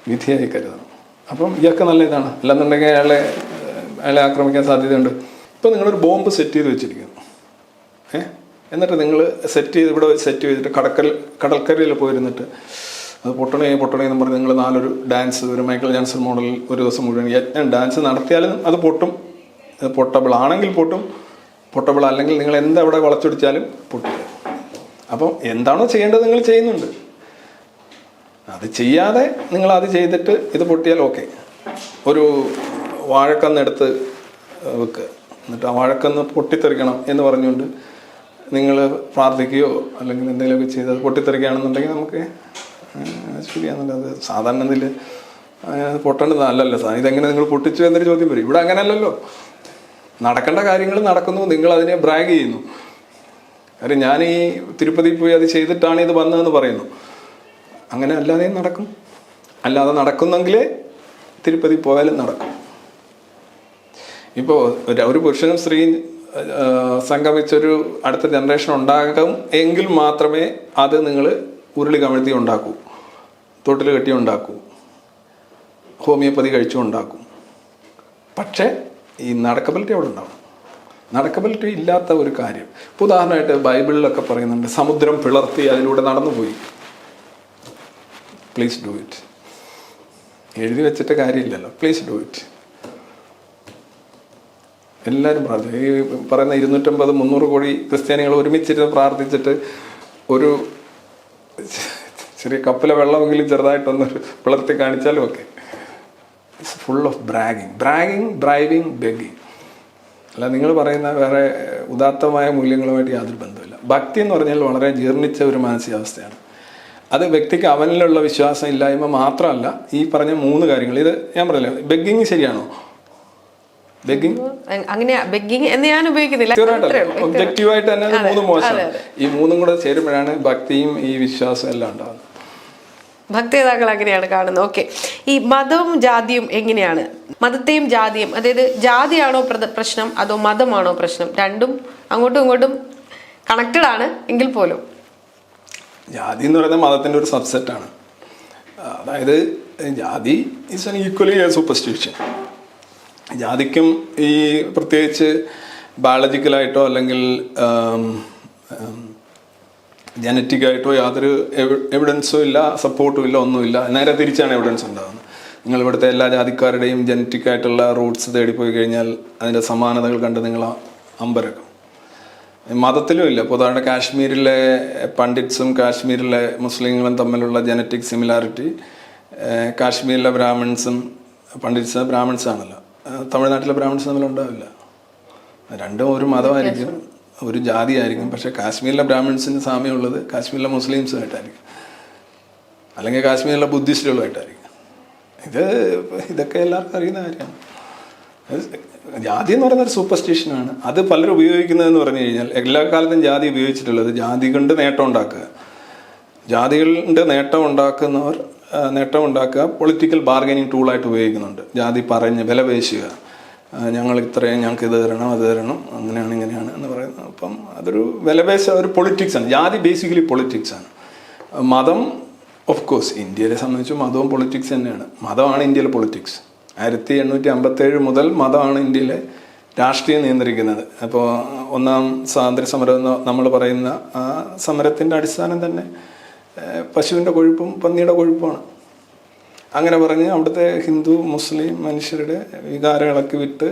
[SPEAKER 1] വിധിയായി കരുതണം. അപ്പം ഇയാൾക്ക് നല്ല ഇതാണ്. അല്ലെന്നുണ്ടെങ്കിൽ അയാളെ അയാളെ ആക്രമിക്കാൻ സാധ്യതയുണ്ട്. ഇപ്പം നിങ്ങളൊരു ബോംബ് സെറ്റ് ചെയ്ത് വെച്ചിരിക്കുന്നു. ഏ? എന്നിട്ട് നിങ്ങൾ സെറ്റ് ചെയ്ത് ഇവിടെ സെറ്റ് ചെയ്തിട്ട് കടക്കൽ കടൽക്കരയിൽ പോയിരുന്നിട്ട് അത് പൊട്ടണേ പൊട്ടണേ എന്ന് പറഞ്ഞ് നിങ്ങൾ നാലൊരു ഡാൻസ് ഒരു മൈക്കിൾ ജാൻസൺ മോഡലിൽ ഒരു ദിവസം മുഴുവൻ യജ്ഞം ഡാൻസ് നടത്തിയാലും അത് പൊട്ടും. പൊട്ടബിൾ ആണെങ്കിൽ പൊട്ടും പൊട്ടബിൾ അല്ലെങ്കിൽ നിങ്ങൾ എന്തവിടെ വളച്ചൊടിച്ചാലും പൊട്ടില്ല അപ്പം എന്താണോ ചെയ്യേണ്ടത് നിങ്ങൾ ചെയ്യുന്നുണ്ട്. അത് ചെയ്യാതെ നിങ്ങൾ അത് ചെയ്തിട്ട് ഇത് പൊട്ടിയാൽ ഓക്കെ ഒരു വാഴക്കന്നെടുത്ത് വെക്കുക എന്നിട്ട് ആ വാഴക്കന്ന് പൊട്ടിത്തെറിക്കണം എന്ന് പറഞ്ഞുകൊണ്ട് നിങ്ങൾ പ്രാർത്ഥിക്കുകയോ അല്ലെങ്കിൽ എന്തെങ്കിലുമൊക്കെ ചെയ്ത് അത് പൊട്ടിത്തെറിക്കുകയാണെന്നുണ്ടെങ്കിൽ നമുക്ക് ശരിയാണല്ലോ അത് സാധാരണ ഇതിൽ പൊട്ടേണ്ടത് അല്ലല്ലോ സാർ ഇതെങ്ങനെ നിങ്ങൾ പൊട്ടിച്ചു എന്നൊരു ചോദ്യം വരും. ഇവിടെ അങ്ങനെയല്ലല്ലോ. നടക്കേണ്ട കാര്യങ്ങൾ നടക്കുന്നു. നിങ്ങൾ അതിനെ ബ്രാഗ് ചെയ്യുന്നു. കാര്യം ഞാൻ ഈ തിരുപ്പതി പോയി അത് ചെയ്തിട്ടാണ് ഇത് വന്നതെന്ന് പറയുന്നു. അങ്ങനെ അല്ലാതെയും നടക്കും. അല്ലാതെ നടക്കുന്നെങ്കിലേ തിരുപ്പതി പോയാലും നടക്കും. ഇപ്പോൾ ഒരു പുരുഷനും സ്ത്രീയും സംഗമിച്ചൊരു അടുത്ത ജനറേഷൻ ഉണ്ടാകും എങ്കിൽ മാത്രമേ അത് നിങ്ങൾ ഉരുളി കമഴ്ത്തി ഉണ്ടാക്കൂ തൊട്ടിൽ കെട്ടി ഉണ്ടാക്കൂ ഹോമിയോപ്പതി കഴിച്ചു ഉണ്ടാക്കും. പക്ഷേ ഈ നടക്കബിലിറ്റി അവിടെ ഉണ്ടാവും നടക്കബിലിറ്റി ഇല്ലാത്ത ഒരു കാര്യം. ഇപ്പോൾ ഉദാഹരണമായിട്ട് ബൈബിളിലൊക്കെ പറയുന്നുണ്ട് സമുദ്രം പിളർത്തി അതിലൂടെ നടന്നുപോയി. പ്ലീസ് ഡു ഇറ്റ് എഴുതി വെച്ചിട്ട് കാര്യമില്ലല്ലോ. പ്ലീസ് ഡു ഇറ്റ് എല്ലാവരും പ്രാർത്ഥിക്കും ഈ പറയുന്ന ഇരുന്നൂറ്റമ്പത് മുന്നൂറ് കോടി ക്രിസ്ത്യാനികൾ ഒരുമിച്ചിരുന്ന് പ്രാർത്ഥിച്ചിട്ട് ഒരു ചെറിയ കപ്പിലെ വെള്ളമെങ്കിലും ചെറുതായിട്ടൊന്ന് പിളർത്തി കാണിച്ചാലും ഒക്കെ. It's full of bragging bragging driving begging അല്ല നിങ്ങൾ പറയുന്ന വേറെ ഉദാത്തമായ മൂല്യങ്ങളുമായിട്ട് യാതൊരു ബന്ധമില്ല ഭക്തി എന്ന് പറഞ്ഞാൽ വളരെ ജീർണിച്ച ഒരു മാനസികാവസ്ഥയാണ്. അത് വ്യക്തിക്ക് അവനിലുള്ള വിശ്വാസം ഇല്ലായ്മ മാത്രമല്ല ഈ പറഞ്ഞ മൂന്ന് കാര്യങ്ങൾ. ഇത് ഞാൻ പറഞ്ഞില്ല? ബെഗിങ് ശരിയാണോ? ബെഗിങ്
[SPEAKER 2] അങ്ങനെ ബെഗിങ് എന്ന് ഞാൻ ഉപയോഗിക്കുന്നില്ല.
[SPEAKER 1] ഒബ്ജക്റ്റീവായിട്ട് തന്നെ മൂന്ന് മോശം. ഈ മൂന്നും കൂടെ ചേരുമ്പോഴാണ് ഭക്തിയും ഈ വിശ്വാസം എല്ലാം ഉണ്ടാകുന്നത്.
[SPEAKER 2] ഭക്തിതാക്കൾ അങ്ങനെയാണ് കാണുന്നത്. ഓക്കെ ഈ മതവും ജാതിയും എങ്ങനെയാണ്? മതത്തെയും ജാതിയും അതായത് ജാതിയാണോ പ്രശ്നം അതോ മതമാണോ പ്രശ്നം? രണ്ടും അങ്ങോട്ടും ഇങ്ങോട്ടും കണക്റ്റഡ് ആണ് എങ്കിൽ പോലും.
[SPEAKER 1] ജാതി എന്ന് പറയുന്നത് മതത്തിന്റെ ഒരു സബ്സെറ്റ് ആണ്. അതായത് jati is an equally superstition ജാതിക്കും ഈ പ്രത്യേകിച്ച് ബയോളജിക്കലായിട്ടോ അല്ലെങ്കിൽ ജനറ്റിക്കായിട്ടോ യാതൊരു എവിഡൻസും ഇല്ല സപ്പോർട്ടും ഇല്ല ഒന്നുമില്ല. നേരെ തിരിച്ചാണ് എവിഡൻസ് ഉണ്ടാകുന്നത് നിങ്ങൾ ഇവിടുത്തെ എല്ലാ ജാതിക്കാരുടെയും ജനറ്റിക് ആയിട്ടുള്ള റൂട്ട്സ് തേടിപ്പോയി കഴിഞ്ഞാൽ അതിന്റെ സമാനതകൾ കണ്ട് നിങ്ങൾ അമ്പരക്കും. മതത്തിലും ഇല്ല. ഇപ്പോൾ ഉദാഹരണം കാശ്മീരിലെ പണ്ഡിറ്റ്സും കാശ്മീരിലെ മുസ്ലിങ്ങളും തമ്മിലുള്ള ജനറ്റിക് സിമിലാരിറ്റി കാശ്മീരിലെ ബ്രാഹ്മിൺസും പണ്ഡിറ്റ്സ് ബ്രാഹ്മിൺസ് ആണല്ലോ തമിഴ്നാട്ടിലെ ബ്രാഹ്മിൺസ് തമ്മിൽ ഉണ്ടാവില്ല. രണ്ടും ഒരു മതമായിരിക്കും ഒരു ജാതി ആയിരിക്കും പക്ഷെ കാശ്മീരിലെ ബ്രാഹ്മിൺസിന് സാമ്യമുള്ളത് കാശ്മീരിലെ മുസ്ലിംസുമായിട്ടായിരിക്കും. അല്ലെങ്കിൽ കാശ്മീരിലെ ബുദ്ധിസ്റ്റുകളുമായിട്ടായിരിക്കും. ഇത് ഇതൊക്കെ എല്ലാവർക്കും അറിയുന്ന കാര്യമാണ്. ജാതി എന്ന് പറയുന്ന ഒരു സൂപ്പർസ്റ്റിഷനാണ്. അത് പലരും ഉപയോഗിക്കുന്നതെന്ന് പറഞ്ഞു കഴിഞ്ഞാൽ എല്ലാ കാലത്തും ജാതി ഉപയോഗിച്ചിട്ടുള്ളത് ജാതി കൊണ്ട് നേട്ടം ഉണ്ടാക്കുക. ജാതികളുടെ നേട്ടം ഉണ്ടാക്കുന്നവർ ആ, നേട്ടം ഉണ്ടാക്കുക പൊളിറ്റിക്കൽ ബാർഗനിങ് ടൂളായിട്ട് ഉപയോഗിക്കുന്നുണ്ട്. ജാതി പറഞ്ഞ് വില പേശുക. ഞങ്ങൾ ഇത്രയും ഞങ്ങൾക്ക് ഇത് തരണം അത് തരണം അങ്ങനെയാണ് ഇങ്ങനെയാണ് എന്ന് പറയുന്നത്. അപ്പം അതൊരു വിലപേശ ഒരു പൊളിറ്റിക്സാണ് ജാതി ബേസിക്കലി പൊളിറ്റിക്സാണ് മതം ഓഫ് കോഴ്സ് ഇന്ത്യയെ സംബന്ധിച്ച് മതവും പൊളിറ്റിക്സ് തന്നെയാണ്. മതമാണ് ഇന്ത്യയിലെ പൊളിറ്റിക്സ് ആയിരത്തി എണ്ണൂറ്റി അമ്പത്തേഴ് മുതൽ മതമാണ് ഇന്ത്യയിലെ രാഷ്ട്രീയം നിയന്ത്രിക്കുന്നത്. അപ്പോൾ ഒന്നാം സ്വാതന്ത്ര്യ സമരം എന്ന് നമ്മൾ പറയുന്ന ആ സമരത്തിന്റെ അടിസ്ഥാനം തന്നെ പശുവിന്റെ കൊഴുപ്പും പന്നിയുടെ കൊഴുപ്പുമാണ്. അങ്ങനെ പറഞ്ഞ് അവിടുത്തെ ഹിന്ദു മുസ്ലിം മനുഷ്യരുടെ വികാരം ഇളക്കി വിട്ട്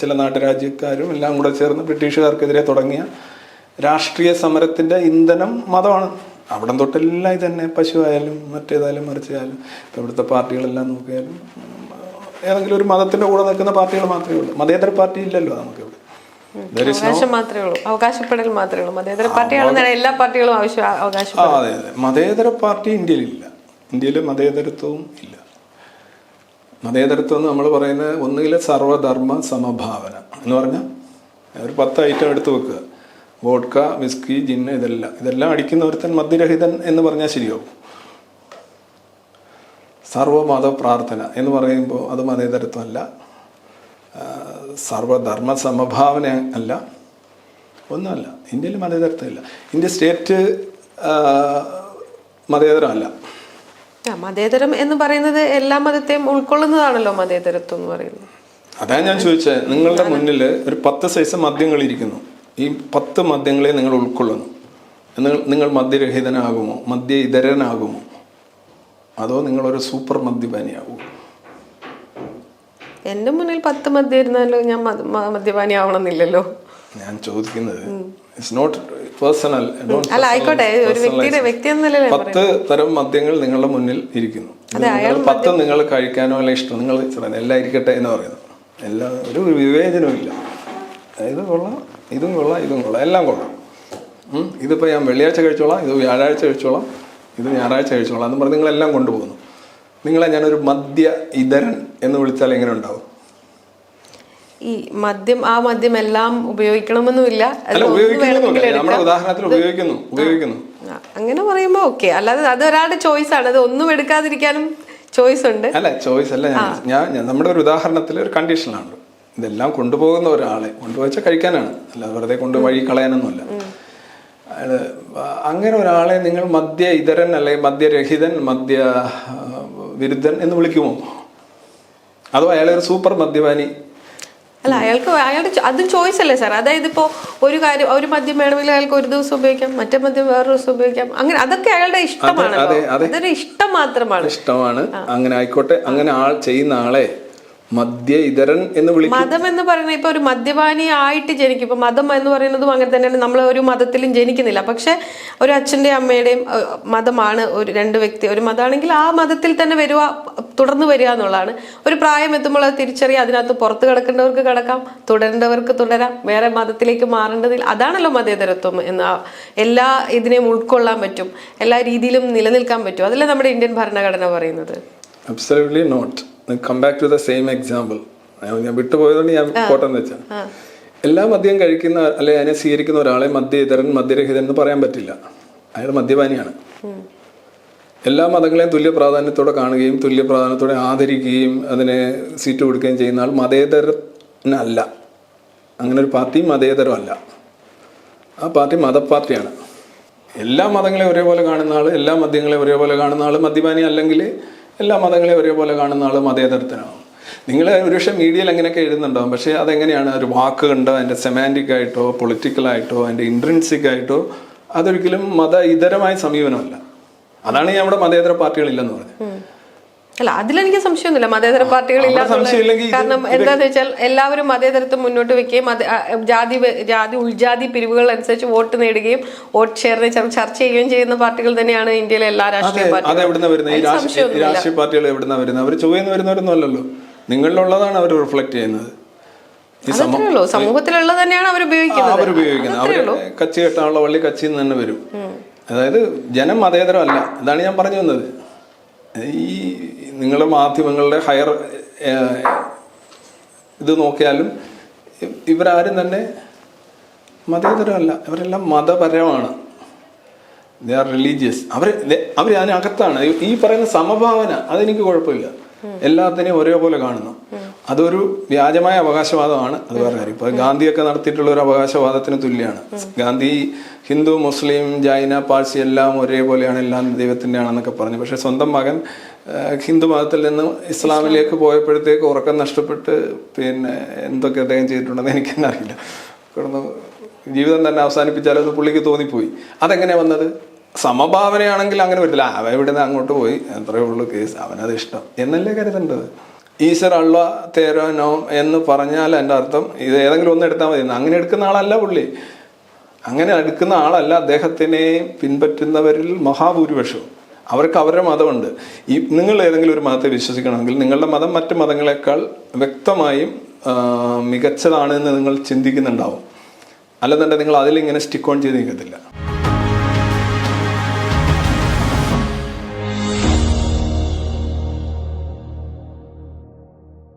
[SPEAKER 1] ചില നാട്ടുരാജ്യക്കാരും എല്ലാം കൂടെ ചേർന്ന് ബ്രിട്ടീഷുകാർക്കെതിരെ തുടങ്ങിയ രാഷ്ട്രീയ സമരത്തിന്റെ ഇന്ധനം മതമാണ്. അവിടം തൊട്ടെല്ലാം ഇത് തന്നെ പശു ആയാലും മറ്റേതായാലും മറിച്ചായാലും ഇപ്പം ഇവിടുത്തെ പാർട്ടികളെല്ലാം നോക്കിയാലും ഏതെങ്കിലും ഒരു മതത്തിന്റെ കൂടെ നിൽക്കുന്ന പാർട്ടികൾ മാത്രമേ ഉള്ളൂ. മതേതര പാർട്ടി ഇല്ലല്ലോ നമുക്കിവിടെ
[SPEAKER 2] അവകാശം മാത്രമേ ഉള്ളൂ. അവകാശപ്പെടൽ മാത്രമേ ഉള്ളൂ. മതേതര പാർട്ടിയാണെന്നാണ് എല്ലാ പാർട്ടികളും ആവശ്യം അവകാശം
[SPEAKER 1] ആ അതെ അതെ. മതേതര പാർട്ടി ഇന്ത്യയിലില്ല ഇന്ത്യയിൽ മതേതരത്വവും ഇല്ല. മതേതരത്വം എന്ന് നമ്മൾ പറയുന്നത് ഒന്നുകിൽ സർവധർമ്മ സമഭാവന എന്ന് പറഞ്ഞാൽ ഒരു പത്ത് ഐറ്റം എടുത്തു വെക്കുക. വോഡ്ക വിസ്കി ജിന്ന് ഇതെല്ലാം ഇതെല്ലാം അടിക്കുന്ന ഒരുത്തൻ മദ്യരഹിതൻ എന്ന് പറഞ്ഞാൽ ശരിയാവും. സർവമത പ്രാർത്ഥന എന്ന് പറയുമ്പോൾ അത് മതേതരത്വമല്ല. സർവധർമ്മ സമഭാവന അല്ല ഒന്നുമല്ല. ഇന്ത്യയിൽ മതേതരത്വമില്ല. India state മതേതരമല്ല.
[SPEAKER 2] മതേതരം എന്ന് പറയുന്നത് എല്ലാ മതത്തെയും ഉൾക്കൊള്ളുന്നതാണല്ലോ മതേതരത്വം എന്ന് പറയുന്നത്.
[SPEAKER 1] അതാണ് ഞാൻ ചോദിച്ചത് നിങ്ങളുടെ മുന്നിൽ ഒരു പത്ത് സൈസ് മദ്യങ്ങൾ ഇരിക്കുന്നു. ഈ പത്ത് മദ്യങ്ങളെ നിങ്ങൾ ഉൾക്കൊള്ളുന്നു. നിങ്ങൾ മദ്യരഹിതനാകുമോ? മദ്യ ഇതരനാകുമോ അതോ നിങ്ങളൊരു സൂപ്പർ മദ്യപാനിയാകുമോ?
[SPEAKER 2] എന്റെ മുന്നിൽ പത്ത് മദ്യം ഇരുന്നാലോ ഞാൻ മദ്യ- മദ്യപാനി ആവണമെന്നില്ലല്ലോ.
[SPEAKER 1] ഞാൻ ചോദിക്കുന്നത് ഇറ്റ്സ് നോട്ട് പേഴ്സണൽ
[SPEAKER 2] അല്ല ആയിക്കോട്ടെ ഒരു വ്യക്തിയുടെ വ്യക്തി എന്ന നിലയിൽ ഞാൻ
[SPEAKER 1] പത്ത് തരം മദ്യങ്ങൾ നിങ്ങളുടെ മുന്നിൽ ഇരിക്കുന്നു. പത്ത് നിങ്ങൾ കഴിക്കാനോ അല്ല ഇഷ്ടം നിങ്ങൾ എല്ലാം ഇരിക്കട്ടെ എന്ന് പറയുന്നു. എല്ലാം ഒരു വിവേചനവും ഇല്ല. ഇത് കൊള്ളാം ഇതും കൊള്ളാം ഇതും കൊള്ളാം എല്ലാം കൊള്ളാം. ഇതിപ്പോ ഞാൻ വെള്ളിയാഴ്ച കഴിച്ചോളാം ഇത് വ്യാഴാഴ്ച കഴിച്ചോളാം ഇത് ഞായറാഴ്ച കഴിച്ചോളാം എന്ന് പറഞ്ഞ് നിങ്ങളെല്ലാം കൊണ്ടുപോകുന്നു. നിങ്ങളെ ഞാനൊരു മദ്യ ഇതരൻ എന്ന് വിളിച്ചാൽ എങ്ങനെ ഉണ്ടാവും?
[SPEAKER 2] ഈ മദ്യം ആ മദ്യം എല്ലാം ഉപയോഗിക്കണമെന്നുമില്ല.
[SPEAKER 1] നമ്മുടെ ഉദാഹരണത്തിൽ ഉപയോഗിക്കുന്നു ഉപയോഗിക്കുന്നു.
[SPEAKER 2] അങ്ങനെ പറയുമ്പോ ഓക്കെ. അല്ലാതെ അത് ഒരാളുടെ ചോയ്സ് ആണ്. അത് ഒന്നും എടുക്കാതിരിക്കാനും ചോയ്സ് ഉണ്ട്.
[SPEAKER 1] അല്ല ചോയ്സ് അല്ല ഞാൻ നമ്മുടെ ഒരു ഉദാഹരണത്തിൽ ഒരു കണ്ടീഷനാണ് ഇതെല്ലാം കൊണ്ടുപോകുന്ന ഒരാളെ കൊണ്ടുപോയിച്ച കഴിക്കാനാണ്. അല്ലാതെ വെറുതെ കൊണ്ട് വഴി കളയാനൊന്നുമല്ല. അങ്ങനെ ഒരാളെ നിങ്ങൾ മദ്യ ഇതരൻ അല്ലെങ്കിൽ മദ്യരഹിതൻ മദ്യ വിരുദ്ധൻ എന്ന് വിളിക്കുമോ? അതോ അയാളെ ഒരു സൂപ്പർ മദ്യപാനി?
[SPEAKER 2] അല്ല അയാൾക്ക് അയാളുടെ അത് ചോയ്സ് അല്ലേ സാർ അതായത് ഇപ്പോൾ ഒരു കാര്യം ഒരു മദ്യം വേണമെങ്കിൽ അയാൾക്ക് ഒരു ദിവസം ഉപയോഗിക്കാം മറ്റേ മദ്യം വേറൊരു ദിവസം ഉപയോഗിക്കാം. അങ്ങനെ അതൊക്കെ അയാളുടെ
[SPEAKER 1] ഇഷ്ടമാണ്.
[SPEAKER 2] അതൊരു ഇഷ്ടം മാത്രമാണ്.
[SPEAKER 1] ഇഷ്ടമാണ്. അങ്ങനെ ആയിക്കോട്ടെ. അങ്ങനെ ആൾ ചെയ്യുന്ന ആളെ മദ്യ ഇതരൻ എന്ന് വിളിക്കും.
[SPEAKER 2] മതം എന്ന് പറയുന്നത് ഇപ്പൊ ഒരു മദ്യപാനി ആയിട്ട് ജനിക്കും. ഇപ്പൊ മതം എന്ന് പറയുന്നതും അങ്ങനെ തന്നെയാണ്. നമ്മൾ ഒരു മതത്തിലും ജനിക്കുന്നില്ല. പക്ഷെ ഒരു അച്ഛന്റെയും അമ്മയുടെയും മതമാണ് ഒരു രണ്ട് വ്യക്തി. ഒരു മതമാണെങ്കിൽ ആ മതത്തിൽ തന്നെ വരുക തുടർന്ന് വരിക എന്നുള്ളതാണ്. ഒരു പ്രായം എത്തുമ്പോൾ അത് തിരിച്ചറിയുക അതിനകത്ത് പുറത്ത് കിടക്കേണ്ടവർക്ക് കിടക്കാം. തുടരേണ്ടവർക്ക് തുടരാം. വേറെ മതത്തിലേക്ക് മാറേണ്ടതിൽ അതാണല്ലോ മതേതരത്വം എന്ന എല്ലാ ഇതിനെയും ഉൾക്കൊള്ളാൻ പറ്റും. എല്ലാ രീതിയിലും നിലനിൽക്കാൻ പറ്റും. അതല്ലേ നമ്മുടെ ഇന്ത്യൻ ഭരണഘടന പറയുന്നത്?
[SPEAKER 1] Absolutely not come back to the same example ഞാൻ വിട്ടുപോയതുകൊണ്ട് ഞാൻ കോട്ടം വെച്ചാൽ എല്ലാ മദ്യം കഴിക്കുന്ന അല്ലെ അതിനെ സ്വീകരിക്കുന്ന ഒരാളെ മദ്യഹിതരൻ മദ്യരഹിതൻ എന്ന് പറയാൻ പറ്റില്ല. അയാൾ മദ്യപാനിയാണ്. എല്ലാ മതങ്ങളെയും തുല്യ പ്രാധാന്യത്തോടെ കാണുകയും തുല്യ പ്രാധാന്യത്തോടെ ആദരിക്കുകയും അതിനെ സീറ്റ് കൊടുക്കുകയും ചെയ്യുന്ന ആൾ മതേതരനല്ല. അങ്ങനെ ഒരു പാർട്ടി മതേതരമല്ല. ആ പാർട്ടി മതപ്പാർട്ടിയാണ് എല്ലാ മതങ്ങളെയും ഒരേപോലെ കാണുന്ന ആൾ എല്ലാ മദ്യങ്ങളെയും ഒരേപോലെ കാണുന്ന ആൾ മദ്യപാനി അല്ലെങ്കിൽ എല്ലാ മതങ്ങളെയും ഒരേപോലെ കാണുന്ന ആൾ മതേതരത്തിനാണ് നിങ്ങൾ ഒരുപക്ഷെ മീഡിയയിൽ അങ്ങനെയൊക്കെ എഴുതുന്നുണ്ടാവും. പക്ഷേ അതെങ്ങനെയാണ്? ഒരു വാക്ക് കണ്ടോ? അതിന്റെ സെമാന്റിക് ആയിട്ടോ പൊളിറ്റിക്കലായിട്ടോ അതിന്റെ ഇൻട്രൻസിക് ആയിട്ടോ അതൊരിക്കലും മത ഇതരമായ സമീപനമല്ല. അതാണ് നമ്മുടെ മതേതര പാർട്ടികളില്ലെന്ന് പറഞ്ഞത്.
[SPEAKER 2] അല്ല അതിലെനിക്ക് സംശയമൊന്നുമില്ല. മതേതര പാർട്ടികളില്ല കാരണം എന്താന്ന് വെച്ചാൽ എല്ലാവരും മതേതരത്വം മുന്നോട്ട് വെക്കുകയും ജാതി ജാതി ഉൾജാതി പിരിവുകൾ അനുസരിച്ച് വോട്ട് നേടുകയും വോട്ട് ഷെയറിനെ ചർച്ച ചെയ്യുകയും ചെയ്യുന്ന പാർട്ടികൾ തന്നെയാണ് ഇന്ത്യയിലെ എല്ലാ രാഷ്ട്രീയ പാർട്ടികളും.
[SPEAKER 1] രാഷ്ട്രീയ. പാർട്ടികൾ എവിടുന്ന വരുന്നത്? അവർ ചൊവ്വന്ന് വരുന്നവരൊന്നും അല്ലല്ലോ. നിങ്ങളിലുള്ളതാണ് അവർ റിഫ്ലക്ട് ചെയ്യുന്നത്.
[SPEAKER 2] സമൂഹത്തിലുള്ളത് തന്നെയാണ് അവർ ഉപയോഗിക്കുന്നത്.
[SPEAKER 1] അവർ ഉപയോഗിക്കുന്നത്. അവർ കച്ചി കെട്ടാനുള്ള വള്ളി കച്ചിയിൽ നിന്ന് തന്നെ വരും. അതായത് ജനം മതേതരമല്ല ഇതാണ് ഞാൻ പറഞ്ഞു വന്നത്. ഈ നിങ്ങളുടെ മാധ്യമങ്ങളുടെ ഹയർ ഇത് നോക്കിയാലും ഇവരാരും തന്നെ മതേതരമല്ല. ഇവരെല്ലാം മതപരമാണ്. ദേ ആർ റിലീജിയസ് അവർ അവർ അതിനകത്താണ്. ഈ പറയുന്ന സമഭാവന അതെനിക്ക് കുഴപ്പമില്ല. എല്ലാത്തിനെയും ഒരേപോലെ കാണുന്നു. അതൊരു വ്യാജമായ അവകാശവാദമാണ് അത് വേറെ കാര്യം. ഇപ്പൊ ഗാന്ധിയൊക്കെ നടത്തിയിട്ടുള്ള ഒരു അവകാശവാദത്തിന് തുല്യമാണ് ഗാന്ധി ഹിന്ദു മുസ്ലിം ജൈന പാഴ്സി എല്ലാം ഒരേപോലെയാണ് എല്ലാം ദൈവത്തിന്റെ ആണെന്നൊക്കെ പറഞ്ഞു. പക്ഷെ സ്വന്തം മകൻ ഹിന്ദു മതത്തിൽ നിന്ന് ഇസ്ലാമിലേക്ക് പോയപ്പോഴത്തേക്ക് ഉറക്കം നഷ്ടപ്പെട്ട് പിന്നെ എന്തൊക്കെ അദ്ദേഹം ചെയ്തിട്ടുണ്ടെന്ന് എനിക്ക് തന്നെ അറിയില്ല. കിടന്ന് ജീവിതം തന്നെ അവസാനിപ്പിച്ചാലോ പുള്ളിക്ക് തോന്നിപ്പോയി. അതെങ്ങനെ വന്നത്? സമഭാവനയാണെങ്കിൽ അങ്ങനെ വരില്ല അവൻ ഇവിടെ നിന്ന് അങ്ങോട്ട് പോയി. അത്രയേ ഉള്ളൂ കേസ് അവനത് ഇഷ്ടം. എന്നല്ലേ കരുതേണ്ടത്? ഈശ്വർ അള്ള തേരോനോ എന്ന് പറഞ്ഞാൽ എന്റെ അർത്ഥം ഇത് ഏതെങ്കിലും ഒന്ന് എടുത്താൽ മതി. അങ്ങനെ എടുക്കുന്ന ആളല്ല പുള്ളി. അങ്ങനെ എടുക്കുന്ന ആളല്ല അദ്ദേഹത്തിനെ പിൻപറ്റുന്നവരിൽ മഹാഭൂരിപക്ഷവും അവർക്ക് അവരുടെ മതമുണ്ട്. ഈ നിങ്ങൾ ഏതെങ്കിലും ഒരു മതത്തെ വിശ്വസിക്കണമെങ്കിൽ നിങ്ങളുടെ മതം മറ്റു മതങ്ങളെക്കാൾ വ്യക്തമായും മികച്ചതാണ് എന്ന് നിങ്ങൾ ചിന്തിക്കുന്നുണ്ടാവും. അല്ലെന്നുണ്ടെങ്കിൽ നിങ്ങൾ അതിലിങ്ങനെ സ്റ്റിക്ക് ഓൺ ചെയ്ത് നിൽക്കത്തില്ല.